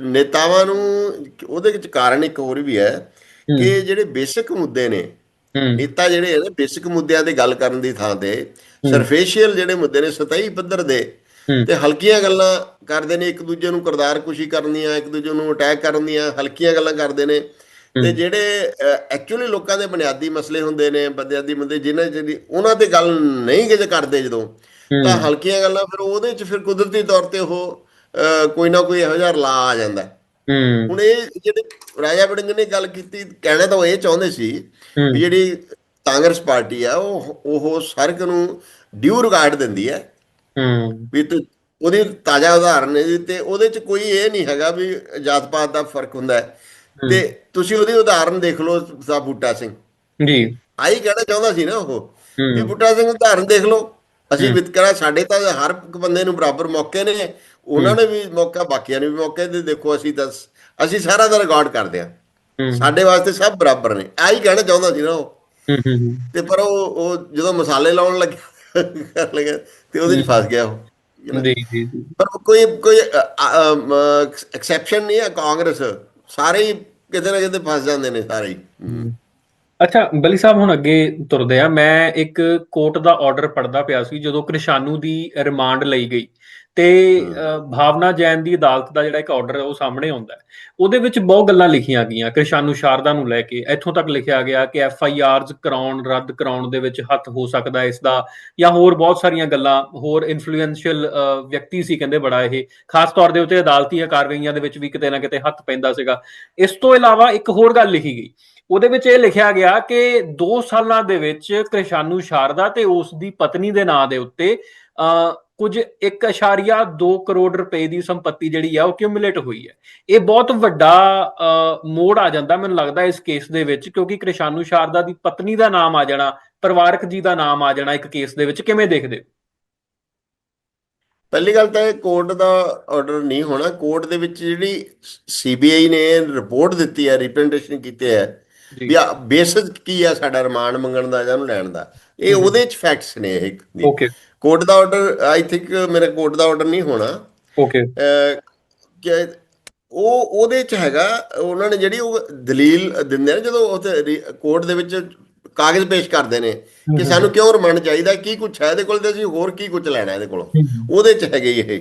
ਨੇਤਾਵਾਂ ਨੂੰ ਉਹਦੇ ਵਿੱਚ ਕਾਰਨ ਇੱਕ ਹੋਰ ਵੀ ਹੈ ਕਿ ਜਿਹੜੇ ਬੇਸਿਕ ਮੁੱਦੇ ਨੇ ਹੂੰ। ਨੇਤਾ ਜਿਹੜੇ ਨੇ ਬੇਸਿਕ ਮੁੱਦਿਆਂ ਤੇ ਗੱਲ ਕਰਨ ਦੀ ਥਾਂ ਤੇ ਸਰਫੇਸ਼ੀਅਲ ਜਿਹੜੇ ਮੁੱਦੇ ਨੇ ਸਤਹੀ ਪੱਧਰ ਦੇ ਹੂੰ। ਤੇ ਹਲਕੀਆਂ ਗੱਲਾਂ ਕਰਦੇ ਨੇ ਇੱਕ ਦੂਜੇ ਨੂੰ ਕਰਦਾਰ ਕੁਸ਼ੀ ਕਰਨੀਆਂ ਇੱਕ ਦੂਜੇ ਨੂੰ ਅਟੈਕ ਕਰਨੀਆਂ ਹਲਕੀਆਂ ਗੱਲਾਂ ਕਰਦੇ ਨੇ। ਤੇ ਜਿਹੜੇ ਐਕਚੁਅਲੀ ਲੋਕਾਂ ਦੇ ਬੁਨਿਆਦੀ ਮਸਲੇ ਹੁੰਦੇ ਨੇ ਬੁਨਿਆਦੀ ਮੁੱਦੇ ਜਿਨ੍ਹਾਂ ਜਿਹੜੀ ਉਹਨਾਂ ਤੇ ਗੱਲ ਨਹੀਂ ਕਿਤੇ ਕਰਦੇ ਜਦੋਂ ਤਾਂ ਹਲਕੀਆਂ ਗੱਲਾਂ ਫਿਰ ਉਹਦੇ ਚ ਫਿਰ ਕੁਦਰਤੀ ਤੌਰ ਤੇ ਉਹ ਕੋਈ ਨਾ ਕੋਈ ਇਹੋ ਜਿਹਾ ਰਲਾ ਆ ਜਾਂਦਾ। ਹੁਣ ਇਹ ਜਿਹੜੇ ਰਾਜਾ ਵੜਿੰਗ ਨੇ ਗੱਲ ਕੀਤੀ ਕਹਿਣਾ ਤਾਂ ਉਹ ਇਹ ਚਾਹੁੰਦੇ ਸੀ। ਵੀ ਜਿਹੜੀ ਕਾਂਗਰਸ ਪਾਰਟੀ ਆ ਉਹ ਉਹ ਸਰਕ ਨੂੰ ਡਿਊ ਰਿਗਾਰਡ ਦਿੰਦੀ ਹੈ। ਹੂੰ। ਵੀ ਤੇ ਉਹਦੀ ਤਾਜ਼ਾ ਉਦਾਹਰਨ ਹੈ ਜੀ ਤੇ ਉਹਦੇ ਚ ਕੋਈ ਇਹ ਨਹੀਂ ਹੈਗਾ ਵੀ ਜਾਤ ਪਾਤ ਦਾ ਫ਼ਰਕ ਹੁੰਦਾ ਹੈ। ਤੇ ਤੁਸੀਂ ਉਹਦੀ ਉਦਾਹਰਨ ਦੇਖ ਲਓ ਸਾ ਬੂਟਾ ਸਿੰਘ। ਜੀ। ਆਈ ਕਹਿਣਾ ਚਾਹੁੰਦਾ ਸੀ ਨਾ ਉਹ। ਵੀ ਬੂਟਾ ਸਿੰਘ ਉਦਾਹਰਨ ਦੇਖ ਲਓ। ਅਸੀਂ ਵਿਤਕਰਾ ਸਾਡੇ ਤਾਂ ਹਰ ਇੱਕ ਬੰਦੇ ਨੂੰ ਬਰਾਬਰ ਮੌਕੇ ਨੇ ਉਹਨਾਂ ਨੇ ਵੀ ਮੌਕਾ ਬਾਕੀਆਂ ਨੂੰ ਵੀ ਮੌਕੇ ਤੇ ਦੇਖੋ ਅਸੀਂ ਤਾਂ ਅਸੀਂ ਸਾਰਾ ਦਾ ਰਿਕਾਰਡ ਕਰਦੇ ਹੂੰ। ਸਾਡੇ ਵਾਸਤੇ ਸਭ ਬਰਾਬਰ ਨੇ। ਆਹੀ ਕਹਿਣਾ ਚਾਹੁੰਦਾ ਸੀ ਨਾ ਉਹ। ਤੇ ਪਰ ਉਹ ਉਹ ਜਦੋਂ ਮਸਾਲੇ ਲਾਉਣ ਲੱਗਿਆ ਕਰਨ ਲੱਗਿਆ ਤੇ ਉਹਦੇ ਚ ਫਸ ਗਿਆ ਉਹ ਜੀ ਜੀ ਪਰ ਕੋਈ ਕੋਈ ਐਕਸੈਪਸ਼ਨ ਨਹੀਂ ਹੈ ਕਾਂਗਰਸ। ਸਾਰੇ ਹੀ ਕਿਤੇ ਨਾ ਕਿਤੇ ਫਸ ਜਾਂਦੇ ਨੇ ਸਾਰੇ ਹੀ। ਅੱਛਾ ਬਲੀ ਸਾਹਿਬ ਹੁਣ ਅੱਗੇ ਤੁਰਦੇ ਆ। ਮੈਂ ਇੱਕ ਕੋਰਟ ਦਾ ਆਰਡਰ ਪੜਦਾ ਪਿਆ ਸੀ ਜਦੋਂ ਕ੍ਰਿਸ਼ਾਨੂ ਦੀ ਰਿਮਾਂਡ ਲਈ ਗਈ। ਤੇ ਭਾਵਨਾ ਜੈਨ ਦੀ ਅਦਾਲਤ ਦਾ ਜਿਹੜਾ ਇੱਕ ਆਰਡਰ ਹੈ ਉਹ ਸਾਹਮਣੇ ਆਉਂਦਾ ਹੈ। ਉਹਦੇ ਵਿੱਚ ਬਹੁਤ ਗੱਲਾਂ ਲਿਖੀਆਂ ਗਈਆਂ ਕ੍ਰਿਸ਼ਾਨੂ ਸ਼ਾਰਦਾ ਨੂੰ ਲੈ ਕੇ। ਇੱਥੋਂ ਤੱਕ ਲਿਖਿਆ ਗਿਆ ਕਿ ਐਫ ਆਈ ਆਰਜ਼ ਕਰਾਉਣ ਰੱਦ ਕਰਾਉਣ ਦੇ ਵਿੱਚ ਹੱਥ ਹੋ ਸਕਦਾ ਇਸ ਦਾ ਜਾਂ ਹੋਰ ਬਹੁਤ ਸਾਰੀਆਂ ਗੱਲਾਂ ਹੋਰ ਇਨਫਲੂਐਂਸ਼ੀਅਲ ਵਿਅਕਤੀ ਸੀ ਕਹਿੰਦੇ ਬੜਾ ਇਹ। ਖਾਸ ਤੌਰ ਦੇ ਉੱਤੇ ਅਦਾਲਤੀ ਕਾਰਵਾਈਆਂ ਦੇ ਵਿੱਚ ਵੀ ਕਿਤੇ ਨਾ ਕਿਤੇ ਹੱਥ ਪੈਂਦਾ ਸੀਗਾ। ਇਸ ਤੋਂ ਇਲਾਵਾ ਇੱਕ ਹੋਰ ਗੱਲ ਲਿਖੀ ਗਈ। ਉਹਦੇ ਵਿੱਚ ਇਹ ਲਿਖਿਆ ਗਿਆ ਕਿ 2 ਸਾਲਾਂ ਦੇ ਵਿੱਚ ਕ੍ਰਿਸ਼ਾਨੂ ਸ਼ਾਰਦਾ ਤੇ ਉਸ ਦੀ ਪਤਨੀ ਦੇ ਨਾਂ ਦੇ ਉੱਤੇ ਕੁਝ 1.2 ਕਰੋੜ ਰੁਪਏ ਦੀ ਸੰਪਤੀ ਜਿਹੜੀ ਆ ਉਹ ਕਿਊਮੂਲੇਟ ਹੋਈ ਹੈ। ਇਹ ਬਹੁਤ ਵੱਡਾ ਮੋੜ ਆ ਜਾਂਦਾ ਮੈਨੂੰ ਲੱਗਦਾ ਇਸ ਕੇਸ ਦੇ ਵਿੱਚ, ਕਿਉਂਕਿ ਕ੍ਰਿਸ਼ਾਨੂ ਸ਼ਾਰਦਾ ਦੀ ਪਤਨੀ ਦਾ ਨਾਮ ਆ ਜਾਣਾ, ਪਰਿਵਾਰਕ ਜੀ ਦਾ ਨਾਮ ਆ ਜਾਣਾ ਇੱਕ ਕੇਸ ਦੇ ਵਿੱਚ, ਕਿਵੇਂ ਦੇਖਦੇ ਹੋ? ਪਹਿਲੀ ਗੱਲ ਤਾਂ ਇਹ ਕੋਰਟ ਦਾ ਆਰਡਰ ਨਹੀਂ ਹੋਣਾ। ਕੋਰਟ ਦੇ ਵਿੱਚ ਜਿਹੜੀ ਸੀਬੀਆਈ ਨੇ ਰਿਪੋਰਟ ਦਿੱਤੀ ਹੈ ਰਿਪਰੈਜ਼ੈਂਟੇਸ਼ਨ ਕੀਤੀ ਹੈ ਵੀ ਬੇਸਿਸ ਕੀ ਹੈ ਸਾਡਾ ਰਿਮਾਂਡ ਮੰਗਣ ਦਾ ਜਾਂ ਉਹਨੂੰ ਲੈਣ ਦਾ? ਇਹ ਉਹਦੇ ਚ ਫੈਕਟਸ ਨੇ ਇਹ ਓਕੇ ਕੋਰਟ ਦਾ ਆਰਡਰ ਆਈ ਥਿੰਕ ਮੇਰੇ ਕੋਰਟ ਦਾ ਆਰਡਰ ਨਹੀਂ ਹੋਣਾ। ਓਕੇ ਉਹ ਉਹਦੇ ਚ ਹੈਗਾ ਉਹਨਾਂ ਨੇ ਜਿਹੜੀ ਉਹ ਦਲੀਲ ਦਿੰਦੇ ਨੇ ਜਦੋਂ ਉੱਥੇ ਕੋਰਟ ਦੇ ਵਿੱਚ ਕਾਗਜ਼ ਪੇਸ਼ ਕਰਦੇ ਨੇ ਕਿ ਸਾਨੂੰ ਕਿਉਂ ਰਿਮਾਂਡ ਚਾਹੀਦਾ ਕੀ ਕੁਝ ਹੈ ਇਹਦੇ ਕੋਲ ਤੇ ਅਸੀਂ ਹੋਰ ਕੀ ਕੁਝ ਲੈਣਾ ਇਹਦੇ ਕੋਲੋਂ? ਉਹਦੇ ਚ ਹੈਗੇ ਇਹ।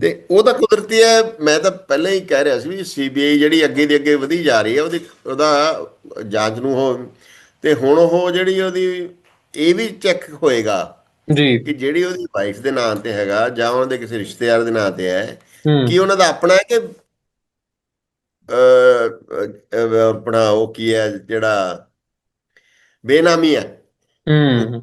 ਤੇ ਉਹ ਤਾਂ ਕੁਦਰਤੀ ਹੈ ਮੈਂ ਤਾਂ ਪਹਿਲਾਂ ਹੀ ਕਹਿ ਰਿਹਾ ਸੀ ਵੀ ਸੀਬੀਆਈ ਜਿਹੜੀ ਅੱਗੇ ਦੀ ਅੱਗੇ ਵਧੀ ਜਾ ਰਹੀ ਹੈ ਉਹਦੀ ਉਹਦਾ ਜਾਂਚ ਨੂੰ ਉਹ ਤੇ ਹੁਣ ਉਹ ਜਿਹੜੀ ਉਹਦੀ ਇਹ ਵੀ ਚੈੱਕ ਹੋਏਗਾ ਜੀ। ਕਿ ਜਿਹੜੀ ਉਹਦੀ ਵਾਈਫ ਦੇ ਨਾਂ ਤੇ ਹੈਗਾ ਜਾਂ ਉਹਨਾਂ ਦੇ ਕਿਸੇ ਰਿਸ਼ਤੇਦਾਰ ਦੇ ਨਾਂ ਤੇ ਹੈ ਹੂੰ। ਕੀ ਉਹਨਾਂ ਦਾ ਆਪਣਾ ਹੈ ਕਿ ਆਪਣਾ ਉਹ ਕੀ ਹੈ ਜਿਹੜਾ ਬੇਨਾਮੀ ਹੈ? ਹੂੰ।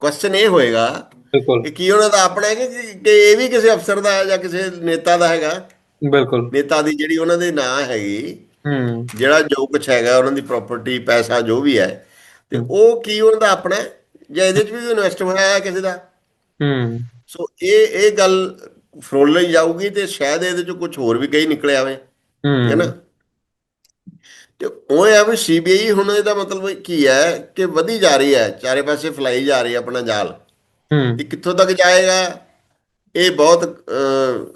ਕੁਐਸਚਨ ਇਹ ਹੋਏਗਾ ਬਿਲਕੁਲ। ਕਿ ਕੀ ਉਹਨਾਂ ਦਾ ਆਪਣਾ ਹੈ ਕਿ ਕਿ ਇਹ ਵੀ ਕਿਸੇ ਅਫਸਰ ਦਾ ਹੈ ਜਾਂ ਕਿਸੇ ਨੇਤਾ ਦਾ ਹੈਗਾ? ਬਿਲਕੁਲ। ਨੇਤਾ ਦੀ ਜਿਹੜੀ ਉਹਨਾਂ ਦੇ ਨਾਂ ਹੈਗੀ ਹੂੰ। ਜਿਹੜਾ ਜੋ ਕੁਝ ਹੈਗਾ ਉਹਨਾਂ ਦੀ ਪ੍ਰਾਪਰਟੀ ਪੈਸਾ ਜੋ ਵੀ ਹੈ ਤੇ ਉਹ ਕੀ ਉਹਨਾਂ ਦਾ ਆਪਣਾ ਹੈ? ਜਾਂ ਇਹਦੇ 'ਚ ਵੀ ਇਨਵੈਸਟ ਹੋਇਆ ਹੈ ਕਿਸੇ ਦਾ? ਹੂੰ। ਸੋ ਇਹ ਇਹ ਗੱਲ ਫਰੋਲ ਲਈ ਜਾਊਗੀ ਤੇ ਸ਼ਾਇਦ ਇਹਦੇ 'ਚ ਕੁਝ ਹੋਰ ਵੀ ਕਈ ਨਿਕਲ ਆਵੇ। ਹੈ। ਨਾ? ਤੇ ਉਹ ਹੈ ਵੀ ਸੀਬੀਆਈ ਹੁਣ ਇਹਦਾ ਮਤਲਬ ਕੀ ਹੈ ਕਿ ਵਧੀ ਜਾ ਰਹੀ ਹੈ ਚਾਰੇ ਪਾਸੇ ਫੈਲਾਈ ਜਾ ਰਹੀ ਹੈ ਆਪਣਾ ਜਾਲ। ਹੂੰ ਇਹ ਕਿੱਥੋਂ ਤੱਕ ਜਾਏਗਾ? ਇਹ ਬਹੁਤ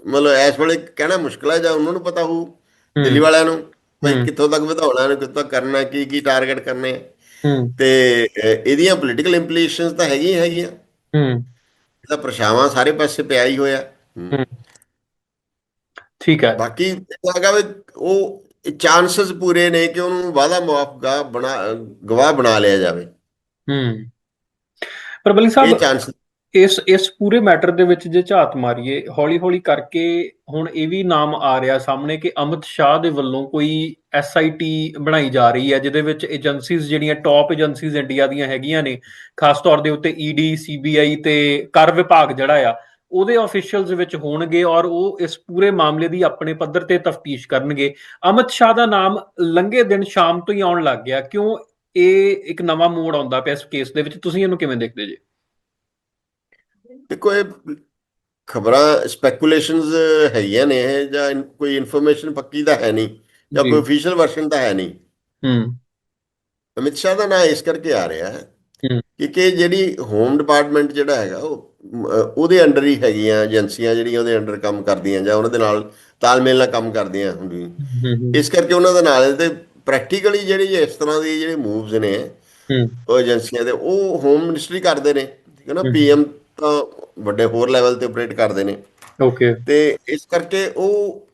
ਮਤਲਬ ਇਸ ਵੇਲੇ ਕਹਿਣਾ ਮੁਸ਼ਕਲ ਹੈ ਜਾਂ ਉਹਨਾਂ ਨੂੰ ਪਤਾ ਹੋਊ ਦਿੱਲੀ ਵਾਲਿਆਂ ਨੂੰ ਭਾਈ ਕਿੱਥੋਂ ਤੱਕ ਵਧਾਉਣਾ ਹੈ ਕਿੱਥੋਂ ਤੱਕ ਕਰਨਾ ਕੀ ਕੀ ਟਾਰਗੇਟ ਕਰਨੇ। ਤੇ ਇਹਦੀਆਂ ਪੋਲੀਟੀਕਲ ਇੰਪਲੀਕੇਸ਼ਨਸ ਤਾਂ ਹੈਗੀਆਂ ਹੈਗੀਆਂ। ਹੂੰ। ਇਹਦਾ ਪਰਛਾਵਾਂ ਸਾਰੇ ਪਾਸੇ ਪਿਆ ਹੀ ਹੋਇਆ। ਠੀਕ ਹੈ ਬਾਕੀ ਇਹ ਹੈਗਾ ਵੀ ਉਹ ਚਾਂਸਸ ਪੂਰੇ ਨੇ ਕਿ ਉਹਨੂੰ ਵਾਦਾ ਮੁਆਫਕਾ ਬਣਾ ਗਵਾਹ ਬਣਾ ਲਿਆ ਜਾਵੇ। ਹੂੰ। ਪਰ ਬਲੀ ਇਹ ਸਾਹਿਬ ਚਾਂਸ ਇਸ ਇਸ ਪੂਰੇ ਮੈਟਰ ਦੇ ਵਿੱਚ ਜੇ ਝਾਤ ਮਾਰੀਏ, ਹੌਲੀ-ਹੌਲੀ ਕਰਕੇ ਹੁਣ ਇਹ ਵੀ ਨਾਮ ਆ ਰਿਹਾ ਸਾਹਮਣੇ ਕਿ ਅਮਿਤ ਸ਼ਾਹ ਦੇ ਵੱਲੋਂ ਕੋਈ ਐਸਆਈਟੀ ਬਣਾਈ ਜਾ ਰਹੀ ਹੈ, ਜਿਹਦੇ ਵਿੱਚ ਏਜੰਸੀਜ਼ ਜਿਹੜੀਆਂ ਟੌਪ ਏਜੰਸੀਜ਼ ਇੰਡੀਆ ਦੀਆਂ ਹੈਗੀਆਂ ਨੇ, ਖਾਸ ਤੌਰ ਦੇ ਉੱਤੇ ਈਡੀ ਸੀਬੀਆਈ ਤੇ ਕਰ ਵਿਭਾਗ ਜਿਹੜਾ ਆ, ਉਹਦੇ ਆਫੀਸ਼ੀਅਲਸ ਵਿੱਚ ਹੋਣਗੇ ਔਰ ਉਹ ਇਸ ਪੂਰੇ ਮਾਮਲੇ ਦੀ ਆਪਣੇ ਪੱਧਰ ਤੇ ਤਫਤੀਸ਼ ਕਰਨਗੇ। ਅਮਿਤ ਸ਼ਾਹ ਦਾ ਨਾਮ ਲੰਘੇ ਦਿਨ ਸ਼ਾਮ ਤੋਂ ਹੀ ਆਉਣ ਲੱਗ ਗਿਆ, ਕਿਉਂ ਇਹ ਇੱਕ ਨਵਾਂ ਮੋੜ ਆਉਂਦਾ ਪਿਆ ਇਸ ਕੇਸ ਦੇ ਵਿੱਚ? ਤੁਸੀਂ ਇਹਨੂੰ ਕਿਵੇਂ ਦੇਖਦੇ ਜੀ? ਦੇਖੋ ਇਹ ਖਬਰਾਂ ਸਪੈਕੂਲੇਸ਼ਨਸ ਹੈਗੀਆਂ ਨੇ ਜਾਂ ਕੋਈ ਇਨਫੋਰਮੇਸ਼ਨ ਪੱਕੀ ਤਾਂ ਹੈ ਨਹੀਂ ਜਾਂ। ਕੋਈ ਅਫੀਸ਼ੀਅਲ ਵਰਸ਼ਨ ਤਾਂ ਹੈ ਨਹੀਂ ਹੂੰ ਅਮਿਤ ਸ਼ਾਹ ਦਾ ਨਾਂ ਇਸ ਕਰਕੇ ਆ ਰਿਹਾ ਹੈ ਹੂੰ। ਕਿਉਂਕਿ ਜਿਹੜੀ ਹੋਮ ਡਿਪਾਰਟਮੈਂਟ ਜਿਹੜਾ ਹੈਗਾ ਉਹ ਉਹਦੇ ਅੰਡਰ ਹੀ ਹੈਗੀਆਂ ਏਜੰਸੀਆਂ ਜਿਹੜੀਆਂ ਉਹਦੇ ਅੰਡਰ ਕੰਮ ਕਰਦੀਆਂ ਜਾਂ ਉਹਨਾਂ ਦੇ ਨਾਲ ਤਾਲਮੇਲ ਨਾਲ ਕੰਮ ਕਰਦੀਆਂ ਹੁੰਦੀਆਂ ਇਸ ਕਰਕੇ ਉਹਨਾਂ ਦੇ ਨਾਲ ਤੇ ਪ੍ਰੈਕਟੀਕਲੀ ਜਿਹੜੀ ਇਸ ਤਰ੍ਹਾਂ ਦੀ ਜਿਹੜੇ ਮੂਵਸ ਨੇ ਉਹ ਏਜੰਸੀਆਂ ਦੇ ਉਹ ਹੋਮ ਮਿਨਿਸਟਰੀ ਕਰਦੇ ਨੇ ਠੀਕ ਹੈ ਨਾ। ਪੀਐਮ ਤਾਂ ਵੱਡੇ ਹੋਰ ਲੈਵਲ ਤੇ ਆਪਰੇਟ ਕਰਦੇ ਨੇ। ਓਕੇ ਤੇ ਇਸ ਕਰਕੇ ਉਹ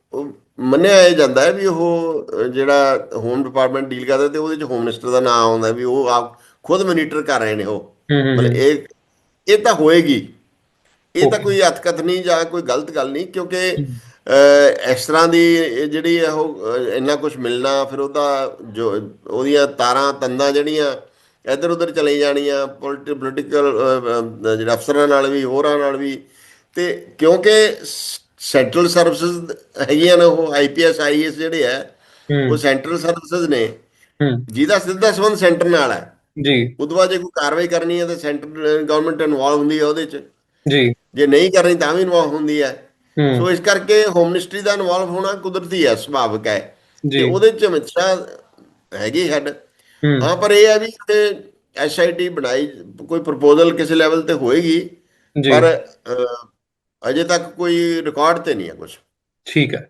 ਮੰਨਿਆ ਇਹ ਜਾਂਦਾ ਹੈ ਵੀ ਉਹ ਜਿਹੜਾ ਹੋਮ ਡਿਪਾਰਟਮੈਂਟ ਡੀਲ ਕਰਦਾ ਤੇ ਉਹਦੇ ਚ ਹੋਮ ਮਿਨਿਸਟਰ ਦਾ ਨਾਮ ਆਉਂਦਾ ਵੀ ਉਹ ਆਪ ਖੁਦ ਮੋਨੀਟਰ ਕਰ ਰਹੇ ਨੇ ਉਹ। ਮਤਲਬ ਇਹ ਇਹ ਤਾਂ ਹੋਏਗੀ। ਇਹ ਤਾਂ. ਕੋਈ ਹੱਥਕਤ ਨਹੀਂ ਜਾਂ ਕੋਈ ਗਲਤ ਗੱਲ ਨਹੀਂ ਕਿਉਂਕਿ ਇਸ ਤਰ੍ਹਾਂ ਦੀ ਜਿਹੜੀ ਉਹ ਇੰਨਾ ਕੁਝ ਮਿਲਣਾ ਫਿਰ ਉਹਦਾ ਜੋ ਉਹਦੀਆਂ ਤਾਰਾਂ ਤੰਦਾਂ ਜਿਹੜੀਆਂ ਇੱਧਰ ਉੱਧਰ ਚਲੇ ਜਾਣੀਆਂ ਪੋਲੀਟੀਕਲ ਜਿਹੜਾ ਅਫਸਰਾਂ ਨਾਲ ਵੀ ਹੋਰਾਂ ਨਾਲ ਵੀ। ਤੇ ਕਿਉਂਕਿ ਸੈਂਟਰਲ ਸਰਵਿਸਿਜ਼ ਹੈਗੀਆਂ ਨੇ ਉਹ ਆਈਪੀਐਸ ਆਈਐਸ ਜਿਹੜੇ ਆ ਉਹ ਸੈਂਟਰਲ ਸਰਵਿਸਿਜ਼ ਨੇ। ਜਿਹਦਾ ਸਿੱਧਾ ਸੰਬੰਧ ਸੈਂਟਰ ਨਾਲ ਹੈ। ਜੀ। ਉਦੋਂ ਬਾਅਦ ਜੇ ਕੋਈ ਕਾਰਵਾਈ ਕਰਨੀ ਹੈ ਤਾਂ ਸੈਂਟਰ ਗਵਰਨਮੈਂਟ ਇਨਵੋਲਵ ਹੁੰਦੀ ਹੈ ਉਹਦੇ 'ਚ। ਜੀ। ਜੇ ਨਹੀਂ ਕਰਨੀ ਤਾਂ ਵੀ ਇਨਵੋਲਵ ਹੁੰਦੀ ਹੈ। ਸੋ ਇਸ ਕਰਕੇ ਹੋਮ ਮਿਨਿਸਟਰੀ ਦਾ ਇਨਵੋਲਵ ਹੋਣਾ ਕੁਦਰਤੀ ਹੈ ਸੁਭਾਵਿਕ ਹੈ। ਤੇ ਉਹਦੇ 'ਚ ਸ਼ਾਹ ਹੈਗੀ ਹੈਡ। ਹੂੰ। ਪਰ ਇਹ ਹੈ ਵੀ ਤੇ ਐਸਆਈਟੀ ਬਣਾਈ ਕੋਈ ਪ੍ਰਪੋਜ਼ਲ ਕਿਸੇ ਲੈਵਲ ਤੇ ਹੋਏਗੀ ਪਰ ਅਜੇ ਤੱਕ ਕੋਈ ਰਿਕਾਰਡ ਤੇ ਨਹੀਂ ਹੈ ਕੁਝ ਠੀਕ ਹੈ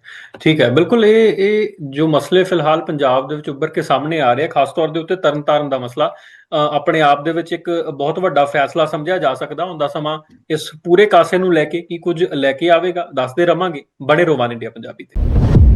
ਠੀਕ ਹੈ। ਬਿਲਕੁਲ ਇਹ ਇਹ ਜੋ ਮਸਲੇ ਫਿਲਹਾਲ ਪੰਜਾਬ ਦੇ ਵਿੱਚ ਉੱਭਰ ਕੇ ਸਾਹਮਣੇ ਆ ਰਹੇ ਆ ਖਾਸ ਤੌਰ ਦੇ ਉੱਤੇ ਤਰਨਤਾਰਨ ਦਾ ਮਸਲਾ ਆਪਣੇ ਆਪ ਦੇ ਵਿੱਚ ਇੱਕ ਬਹੁਤ ਵੱਡਾ ਫੈਸਲਾ ਸਮਝਿਆ ਜਾ ਸਕਦਾ ਹੁੰਦਾ ਸਮਾਂ ਇਸ ਪੂਰੇ ਕਾਸੇ ਨੂੰ ਲੈ ਕੇ ਕੀ ਕੁਝ ਲੈ ਕੇ ਆਵੇਗਾ ਦੱਸਦੇ ਰਵਾਂਗੇ ਬਣੇ ਰੋਵਾਨ ਇੰਡੀਆ ਪੰਜਾਬੀ ਤੇ।